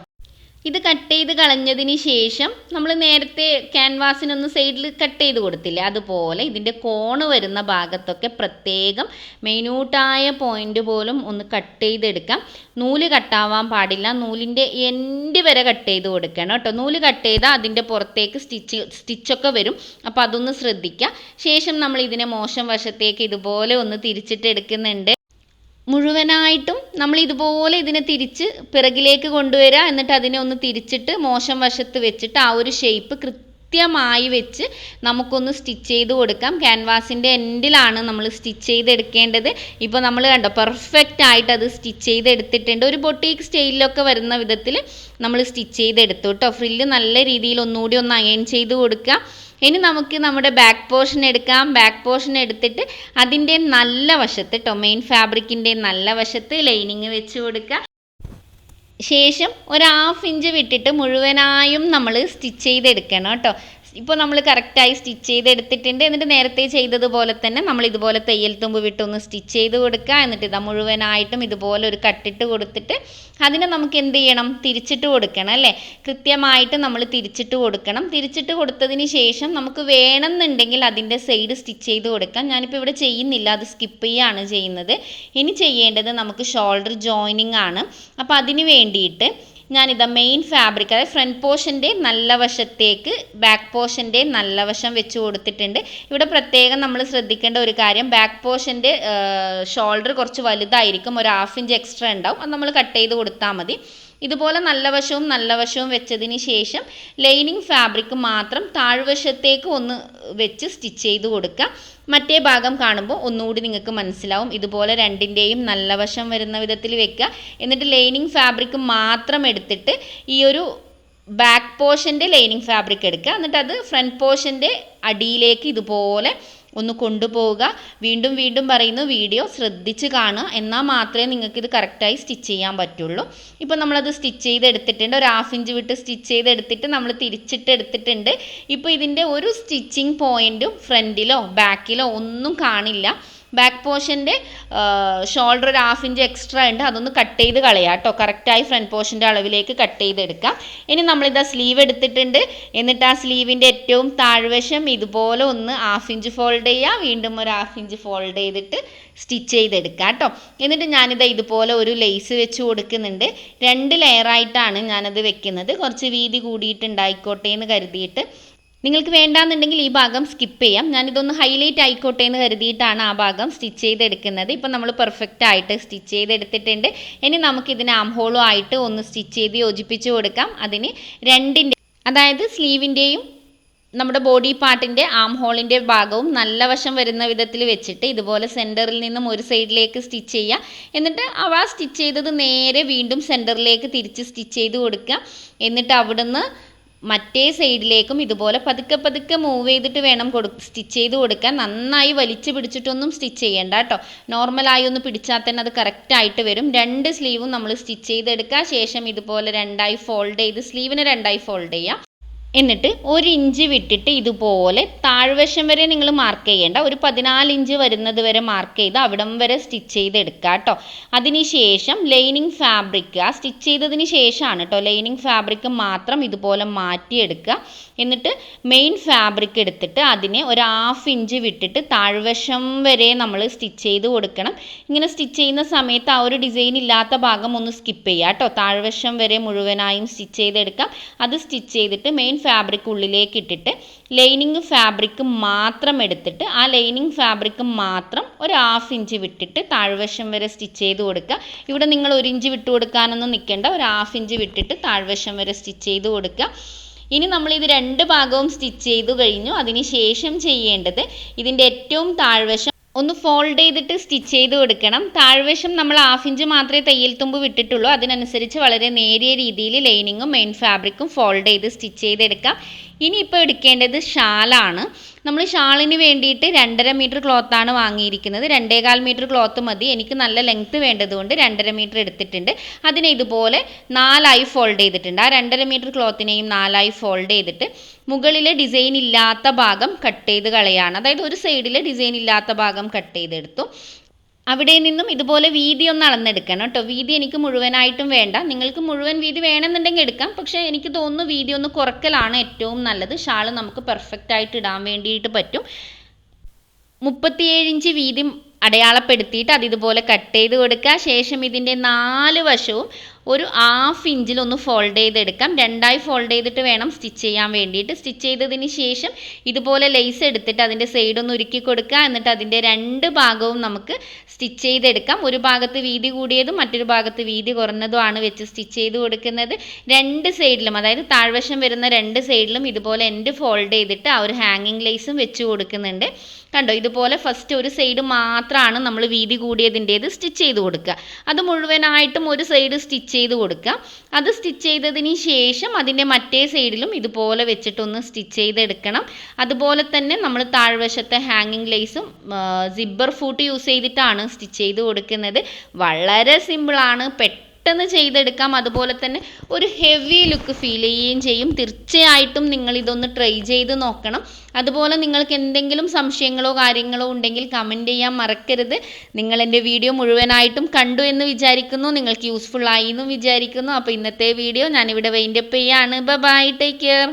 ഇത് കട്ട് ചെയ്ത് കളഞ്ഞതിന് ശേഷം നമ്മൾ നേരത്തെ ക്യാൻവാസിനൊന്ന് സൈഡിൽ കട്ട് ചെയ്ത് കൊടുത്തില്ലേ? അതുപോലെ ഇതിന്റെ കോണ് വരുന്ന ഭാഗത്തൊക്കെ പ്രത്യേകം മെയിനൂട്ടായ പോയിന്റ് പോലും ഒന്ന് കട്ട് ചെയ്തെടുക്കാം. നൂൽ കട്ടാവാൻ പാടില്ല. നൂലിന്റെ എൻഡ് വരെ കട്ട് ചെയ്ത് കൊടുക്കണം കേട്ടോ. നൂൽ കട്ട് ചെയ്താൽ അതിന്റെ പുറത്തേക്ക് സ്റ്റിച്ച് സ്റ്റിച്ചൊക്കെ വരും. അപ്പോൾ അതൊന്ന് ശ്രദ്ധിക്കുക ശേഷം നമ്മൾ ഇതിനെ മോശം വശത്തേക്ക് ഇതുപോലെ ഒന്ന് തിരിച്ചിട്ട് എടുക്കുന്നുണ്ട് മുഴുവനായിട്ടും നമ്മൾ ഇതുപോലെ ഇതിനെ തിരിച്ച് പിറകിലേക്ക് കൊണ്ടുവരിക എന്നിട്ട് അതിനെ ഒന്ന് തിരിച്ചിട്ട് മോശം വശത്ത് വെച്ചിട്ട് ആ ഒരു ഷേപ്പ് കൃത്യമായി വെച്ച് നമുക്കൊന്ന് സ്റ്റിച്ച് ചെയ്ത് കൊടുക്കാം. ക്യാൻവാസിന്റെ എൻഡിലാണ് നമ്മൾ സ്റ്റിച്ച് ചെയ്തെടുക്കേണ്ടത്. ഇപ്പോൾ നമ്മൾ കണ്ടോ പെർഫെക്റ്റ് ആയിട്ട് അത് സ്റ്റിച്ച് ചെയ്തെടുത്തിട്ടുണ്ട്. ഒരു ബൊട്ടീക്ക് സ്റ്റൈലിലൊക്കെ വരുന്ന വിധത്തിൽ നമ്മൾ സ്റ്റിച്ച് ചെയ്തെടുത്തു കേട്ടോ ഫ്രില്ല് നല്ല രീതിയിൽ ഒന്നുകൂടി ഒന്ന് അയൺ ചെയ്ത് കൊടുക്കുക. ഇനി നമുക്ക് നമ്മുടെ ബാക്ക് പോർഷൻ എടുക്കാം. ബാക്ക് പോർഷൻ എടുത്തിട്ട് അതിന്റെ നല്ല വശത്ത് കേട്ടോ മെയിൻ ഫാബ്രിക്കിന്റെ നല്ല വശത്ത് ലൈനിങ് വെച്ച് കൊടുക്കുക. ശേഷം ഒരു ഹാഫ് ഇഞ്ച് വിട്ടിട്ട് മുഴുവനായും നമ്മൾ സ്റ്റിച്ച് ചെയ്തെടുക്കണം കേട്ടോ. ഇപ്പോൾ നമ്മൾ കറക്റ്റായി സ്റ്റിച്ച് ചെയ്ത് എടുത്തിട്ടുണ്ട് എന്നിട്ട് നേരത്തെ ചെയ്തതുപോലെ തന്നെ നമ്മൾ ഇതുപോലെ തയ്യൽ തുമ്പ് വിട്ടൊന്ന് സ്റ്റിച്ച് ചെയ്ത് കൊടുക്കുക. എന്നിട്ട് ഇതാ മുഴുവനായിട്ടും ഇതുപോലെ ഒരു കട്ടിട്ട് കൊടുത്തിട്ട് അതിനെ നമുക്ക് എന്ത് ചെയ്യണം? തിരിച്ചിട്ട് കൊടുക്കണം അല്ലേ? കൃത്യമായിട്ട് നമ്മൾ തിരിച്ചിട്ട് കൊടുക്കണം. തിരിച്ചിട്ട് കൊടുത്തതിന് ശേഷം നമുക്ക് വേണമെന്നുണ്ടെങ്കിൽ അതിന്റെ സൈഡ് സ്റ്റിച്ച് ചെയ്ത് കൊടുക്കാം. ഞാനിപ്പോൾ ഇവിടെ ചെയ്യുന്നില്ല. അത് സ്കിപ്പ് ചെയ്യുകയാണ് ചെയ്യുന്നത്. ഇനി ചെയ്യേണ്ടത് നമുക്ക് ഷോൾഡർ ജോയിനിങ് ആണ്. അപ്പോൾ അതിന് വേണ്ടിയിട്ട് ഞാനിതാ മെയിൻ ഫാബ്രിക് അതായത് ഫ്രണ്ട് പോർഷന്റെ നല്ല വശത്തേക്ക് ബാക്ക് പോർഷന്റെ നല്ല വശം വെച്ച് കൊടുത്തിട്ടുണ്ട്. ഇവിടെ പ്രത്യേകം നമ്മൾ ശ്രദ്ധിക്കേണ്ട ഒരു കാര്യം ബാക്ക് പോർഷന്റെ ഷോൾഡർ കുറച്ച് വലുതായിരിക്കും ഒരു ഹാഫ് ഇഞ്ച് എക്സ്ട്രാ ഉണ്ടാവും. അത് നമ്മൾ കട്ട് ചെയ്ത് കൊടുത്താൽ മതി. ഇതുപോലെ നല്ല വശവും നല്ല വശവും വെച്ചതിന് ശേഷം ലൈനിങ് ഫാബ്രിക് മാത്രം താഴ്വശത്തേക്ക് ഒന്ന് വെച്ച് സ്റ്റിച്ച് ചെയ്ത് കൊടുക്കുക. മറ്റേ ഭാഗം കാണുമ്പോൾ ഒന്നുകൂടി നിങ്ങൾക്ക് മനസ്സിലാവും. ഇതുപോലെ രണ്ടിന്റെയും നല്ല വശം വരുന്ന വിധത്തിൽ വെക്കുക. എന്നിട്ട് ലൈനിങ് ഫാബ്രിക് മാത്രം എടുത്തിട്ട് ഈ ഒരു ബാക്ക് പോർഷന്റെ ലൈനിങ് ഫാബ്രിക് എടുക്കുക. എന്നിട്ട് അത് ഫ്രണ്ട് പോർഷന്റെ അടിയിലേക്ക് ഇതുപോലെ ഒന്ന് കൊണ്ടുപോവുക. വീണ്ടും വീണ്ടും പറയുന്നു വീഡിയോ ശ്രദ്ധിച്ച് കാണുക. എന്നാൽ മാത്രമേ നിങ്ങൾക്ക് ഇത് കറക്റ്റായി സ്റ്റിച്ച് ചെയ്യാൻ പറ്റുള്ളൂ. ഇപ്പോൾ നമ്മളത് സ്റ്റിച്ച് ചെയ്തെടുത്തിട്ടുണ്ട്. ഒരു ഹാഫ് ഇഞ്ച് വിട്ട് സ്റ്റിച്ച് ചെയ്തെടുത്തിട്ട് നമ്മൾ തിരിച്ചിട്ട് എടുത്തിട്ടുണ്ട്. ഇപ്പോൾ ഇതിന്റെ ഒരു സ്റ്റിച്ചിങ് പോയിന്റും ഫ്രണ്ടിലോ ബാക്കിലോ ഒന്നും കാണില്ല. ബാക്ക് പോർഷന്റെ ഷോൾഡർ ഒരു ഹാഫ് ഇഞ്ച് എക്സ്ട്രാ ഉണ്ട്. അതൊന്ന് കട്ട് ചെയ്ത് കളയാം കേട്ടോ. കറക്റ്റായി ഫ്രണ്ട് പോർഷന്റെ അളവിലേക്ക് കട്ട് ചെയ്തെടുക്കാം. ഇനി നമ്മളിതാ സ്ലീവ് എടുത്തിട്ടുണ്ട്. എന്നിട്ട് ആ സ്ലീവിന്റെ ഏറ്റവും താഴ്വശം ഇതുപോലെ ഒന്ന് ഹാഫ് ഇഞ്ച് ഫോൾഡ് ചെയ്യുക വീണ്ടും ഒരു ഹാഫ് ഇഞ്ച് ഫോൾഡ് ചെയ്തിട്ട് സ്റ്റിച്ച് ചെയ്തെടുക്കുക കേട്ടോ. എന്നിട്ട് ഞാനിത് ഇതുപോലെ ഒരു ലെയ്സ് വെച്ച് കൊടുക്കുന്നുണ്ട്. രണ്ട് ലെയറായിട്ടാണ് ഞാനത് വെക്കുന്നത്. കുറച്ച് വീതി കൂടിയിട്ടുണ്ടായിക്കോട്ടെ എന്ന് കരുതിയിട്ട് നിങ്ങൾക്ക് വേണ്ടാന്നുണ്ടെങ്കിൽ ഈ ഭാഗം സ്കിപ്പ് ചെയ്യാം. ഞാനിതൊന്ന് ഹൈലൈറ്റ് ആയിക്കോട്ടെ എന്ന് കരുതിയിട്ടാണ് ആ ഭാഗം സ്റ്റിച്ച് ചെയ്തെടുക്കുന്നത്. ഇപ്പം നമ്മൾ പെർഫെക്റ്റ് ആയിട്ട് സ്റ്റിച്ച് ചെയ്തെടുത്തിട്ടുണ്ട്. ഇനി നമുക്ക് ഇതിന് ആം ഹോളും ആയിട്ട് ഒന്ന് സ്റ്റിച്ച് ചെയ്ത് യോജിപ്പിച്ച് കൊടുക്കാം. അതിന് രണ്ടിന്റെ അതായത് സ്ലീവിന്റെയും നമ്മുടെ ബോഡി പാർട്ടിന്റെ ആം ഹോളിന്റെ ഭാഗവും നല്ല വശം വരുന്ന വിധത്തിൽ വെച്ചിട്ട് ഇതുപോലെ സെന്ററിൽ നിന്നും ഒരു സൈഡിലേക്ക് സ്റ്റിച്ച് ചെയ്യുക എന്നിട്ട് അവ സ്റ്റിച്ച് ചെയ്തത് നേരെ വീണ്ടും സെന്ററിലേക്ക് തിരിച്ച് സ്റ്റിച്ച് ചെയ്ത് കൊടുക്കുക. എന്നിട്ട് അവിടുന്ന് മറ്റേ സൈഡിലേക്കും ഇതുപോലെ പതുക്കെ പതുക്കെ മൂവ് ചെയ്തിട്ട് വേണം കൊടു സ്റ്റിച്ച് ചെയ്ത് കൊടുക്കാൻ. നന്നായി വലിച്ചു പിടിച്ചിട്ടൊന്നും സ്റ്റിച്ച് ചെയ്യേണ്ട കേട്ടോ. നോർമലായി ഒന്ന് പിടിച്ചാൽ തന്നെ അത് കറക്റ്റായിട്ട് വരും. രണ്ട് സ്ലീവും നമ്മൾ സ്റ്റിച്ച് ചെയ്തെടുക്കുക ശേഷം ഇതുപോലെ രണ്ടായി ഫോൾഡ് ചെയ്ത് സ്ലീവിന് രണ്ടായി ഫോൾഡ് ചെയ്യാം. എന്നിട്ട് ഒരു ഇഞ്ച് വിട്ടിട്ട് ഇതുപോലെ താഴ്വശം വരെ നിങ്ങൾ മാർക്ക് ചെയ്യേണ്ട. ഒരു പതിനാല് ഇഞ്ച് വരുന്നത് വരെ മാർക്ക് ചെയ്ത് അവിടം വരെ സ്റ്റിച്ച് ചെയ്തെടുക്കുക കേട്ടോ അതിനുശേഷം ലൈനിങ് ഫാബ്രിക് ആ സ്റ്റിച്ച് ചെയ്തതിന് ശേഷമാണ് കേട്ടോ ലൈനിങ് ഫാബ്രിക് മാത്രം ഇതുപോലെ മാറ്റിയെടുക്കുക. എന്നിട്ട് മെയിൻ ഫാബ്രിക് എടുത്തിട്ട് അതിനെ ഒരു ഹാഫ് ഇഞ്ച് വിട്ടിട്ട് താഴ്വശം വരെ നമ്മൾ സ്റ്റിച്ച് ചെയ്ത് കൊടുക്കണം. ഇങ്ങനെ സ്റ്റിച്ച് ചെയ്യുന്ന സമയത്ത് ആ ഒരു ഡിസൈൻ ഇല്ലാത്ത ഭാഗം ഒന്ന് സ്കിപ്പ് ചെയ്യുക കേട്ടോ താഴ്വശം വരെ മുഴുവനായും സ്റ്റിച്ച് ചെയ്തെടുക്കാം. അത് സ്റ്റിച്ച് ചെയ്തിട്ട് മെയിൻ ഫാബ്രിക് ഉള്ളിലേക്ക് ഇട്ടിട്ട് ലൈനിങ് ഫാബ്രിക് മാത്രം എടുത്തിട്ട് ആ ലൈനിങ് ഫാബ്രിക് മാത്രം ഒരു ഹാഫ് ഇഞ്ച് വിട്ടിട്ട് താഴ്വശം വരെ സ്റ്റിച്ച് ചെയ്ത് കൊടുക്കുക. ഇവിടെ നിങ്ങൾ ഒരു ഇഞ്ച് വിട്ട് കൊടുക്കാനൊന്നും നിൽക്കേണ്ട ഒരു ഹാഫ് ഇഞ്ച് വിട്ടിട്ട് താഴ്വശം വരെ സ്റ്റിച്ച് ചെയ്ത് കൊടുക്കുക. ഇനി നമ്മൾ ഇത് രണ്ട് ഭാഗവും സ്റ്റിച്ച് ചെയ്തു കഴിഞ്ഞു. അതിന് ശേഷം ചെയ്യേണ്ടത് ഇതിന്റെ ഏറ്റവും താഴ്വശം ഒന്ന് ഫോൾഡ് ചെയ്തിട്ട് സ്റ്റിച്ച് ചെയ്ത് കൊടുക്കണം. താഴ്വശം നമ്മൾ ഹാഫ് ഇഞ്ച് മാത്രമേ തയ്യൽ തുമ്പ് വിട്ടിട്ടുള്ളൂ. അതിനനുസരിച്ച് വളരെ നേരിയ രീതിയിൽ ലൈനിങ്ങും മെയിൻ ഫാബ്രിക്കും ഫോൾഡ് ചെയ്ത് സ്റ്റിച്ച് ചെയ്തെടുക്കാം. ഇനിയിപ്പോൾ എടുക്കേണ്ടത് ഷാലാണ് നമ്മൾ ഷാളിന് വേണ്ടിയിട്ട് രണ്ടര മീറ്റർ ക്ലോത്താണ് വാങ്ങിയിരിക്കുന്നത്. രണ്ടേകാൽ മീറ്റർ ക്ലോത്ത് മതി. എനിക്ക് നല്ല ലെങ്ത്ത് വേണ്ടതുകൊണ്ട് രണ്ടര മീറ്റർ എടുത്തിട്ടുണ്ട്. അതിനെ ഇതുപോലെ നാലായി ഫോൾഡ് ചെയ്തിട്ടുണ്ട്. ആ രണ്ടര മീറ്റർ ക്ലോത്തിനെയും നാലായി ഫോൾഡ് ചെയ്തിട്ട് മുകളിലെ ഡിസൈൻ ഇല്ലാത്ത ഭാഗം കട്ട് ചെയ്ത് കളയാണ്. അതായത് ഒരു സൈഡിലെ ഡിസൈൻ ഇല്ലാത്ത ഭാഗം കട്ട് ചെയ്തെടുത്തു. അവിടെ നിന്നും ഇതുപോലെ വീതി ഒന്ന് അളന്നെടുക്കണം കേട്ടോ. വീതി എനിക്ക് മുഴുവനായിട്ടും വേണ്ട. നിങ്ങൾക്ക് മുഴുവൻ വീതി വേണമെന്നുണ്ടെങ്കിൽ എടുക്കാം. പക്ഷേ എനിക്ക് തോന്നുന്നു വീതി ഒന്ന് കുറക്കലാണ് ഏറ്റവും നല്ലത്. ഷാൾ നമുക്ക് പെർഫെക്റ്റ് ആയിട്ട് ഇടാൻ വേണ്ടിയിട്ട് പറ്റും. മുപ്പത്തിയേഴ് ഇഞ്ച് വീതി അടയാളപ്പെടുത്തിയിട്ട് അത് ഇതുപോലെ കട്ട് ചെയ്ത് കൊടുക്കുക. ശേഷം ഇതിന്റെ നാല് വശവും ഒരു ഹാഫ് ഇഞ്ചിലൊന്ന് ഫോൾഡ് ചെയ്തെടുക്കാം. രണ്ടായി ഫോൾഡ് ചെയ്തിട്ട് വേണം സ്റ്റിച്ച് ചെയ്യാൻ വേണ്ടിയിട്ട്. സ്റ്റിച്ച് ചെയ്തതിന് ശേഷം ഇതുപോലെ ലെയ്സ് എടുത്തിട്ട് അതിന്റെ സൈഡ് ഒന്ന് ഉരുക്കി കൊടുക്കുക. എന്നിട്ട് അതിന്റെ രണ്ട് ഭാഗവും നമുക്ക് സ്റ്റിച്ച് ചെയ്തെടുക്കാം. ഒരു ഭാഗത്ത് വീതി കൂടിയതും മറ്റൊരു ഭാഗത്ത് വീതി കുറഞ്ഞതുമാണ് വെച്ച് സ്റ്റിച്ച് ചെയ്ത് കൊടുക്കുന്നത്. രണ്ട് സൈഡിലും അതായത് താഴ്വശം വരുന്ന രണ്ട് സൈഡിലും ഇതുപോലെ എൻഡ് ഫോൾഡ് ചെയ്തിട്ട് ആ ഒരു ഹാങ്ങിങ് ലേസും വെച്ച് കൊടുക്കുന്നുണ്ട്. കണ്ടോ? ഇതുപോലെ ഫസ്റ്റ് ഒരു സൈഡ് മാത്രമാണ് നമ്മൾ വീതി കൂടിയതിന്റേത് സ്റ്റിച്ച് ചെയ്ത് കൊടുക്കുക. അത് മുഴുവനായിട്ടും ഒരു സൈഡ് സ്റ്റിച്ച് ചെയ്ത് കൊടുക്കുക. അത് സ്റ്റിച്ച് ചെയ്തതിന് ശേഷം അതിന്റെ മറ്റേ സൈഡിലും ഇതുപോലെ വെച്ചിട്ടൊന്ന് സ്റ്റിച്ച് ചെയ്തെടുക്കണം. അതുപോലെ തന്നെ നമ്മൾ താഴ്വശത്തെ ഹാങ്ങിങ് ലേസും സിബ്ബർ ഫൂട്ട് യൂസ് ചെയ്തിട്ടാണ് സ്റ്റിച്ച് ചെയ്ത് കൊടുക്കുന്നത്. വളരെ സിമ്പിളാണ് പെട്ടെന്ന് പെട്ടെന്ന് ചെയ്തെടുക്കാം. അതുപോലെ തന്നെ ഒരു ഹെവി ലുക്ക് ഫീൽ ചെയ്യുകയും ചെയ്യും. തീർച്ചയായിട്ടും നിങ്ങൾ ഇതൊന്ന് ട്രൈ ചെയ്ത് നോക്കണം. അതുപോലെ നിങ്ങൾക്ക് എന്തെങ്കിലും സംശയങ്ങളോ കാര്യങ്ങളോ ഉണ്ടെങ്കിൽ കമന്റ് ചെയ്യാൻ മറക്കരുത്. നിങ്ങൾ എന്റെ വീഡിയോ മുഴുവനായിട്ടും കണ്ടു എന്ന് വിചാരിക്കുന്നു. നിങ്ങൾക്ക് യൂസ്ഫുൾ ആയി എന്ന് വിചാരിക്കുന്നു. അപ്പോൾ ഇന്നത്തെ വീഡിയോ ഞാനിവിടെ വൈൻഡപ്പ് ചെയ്യാണ്. Bye take care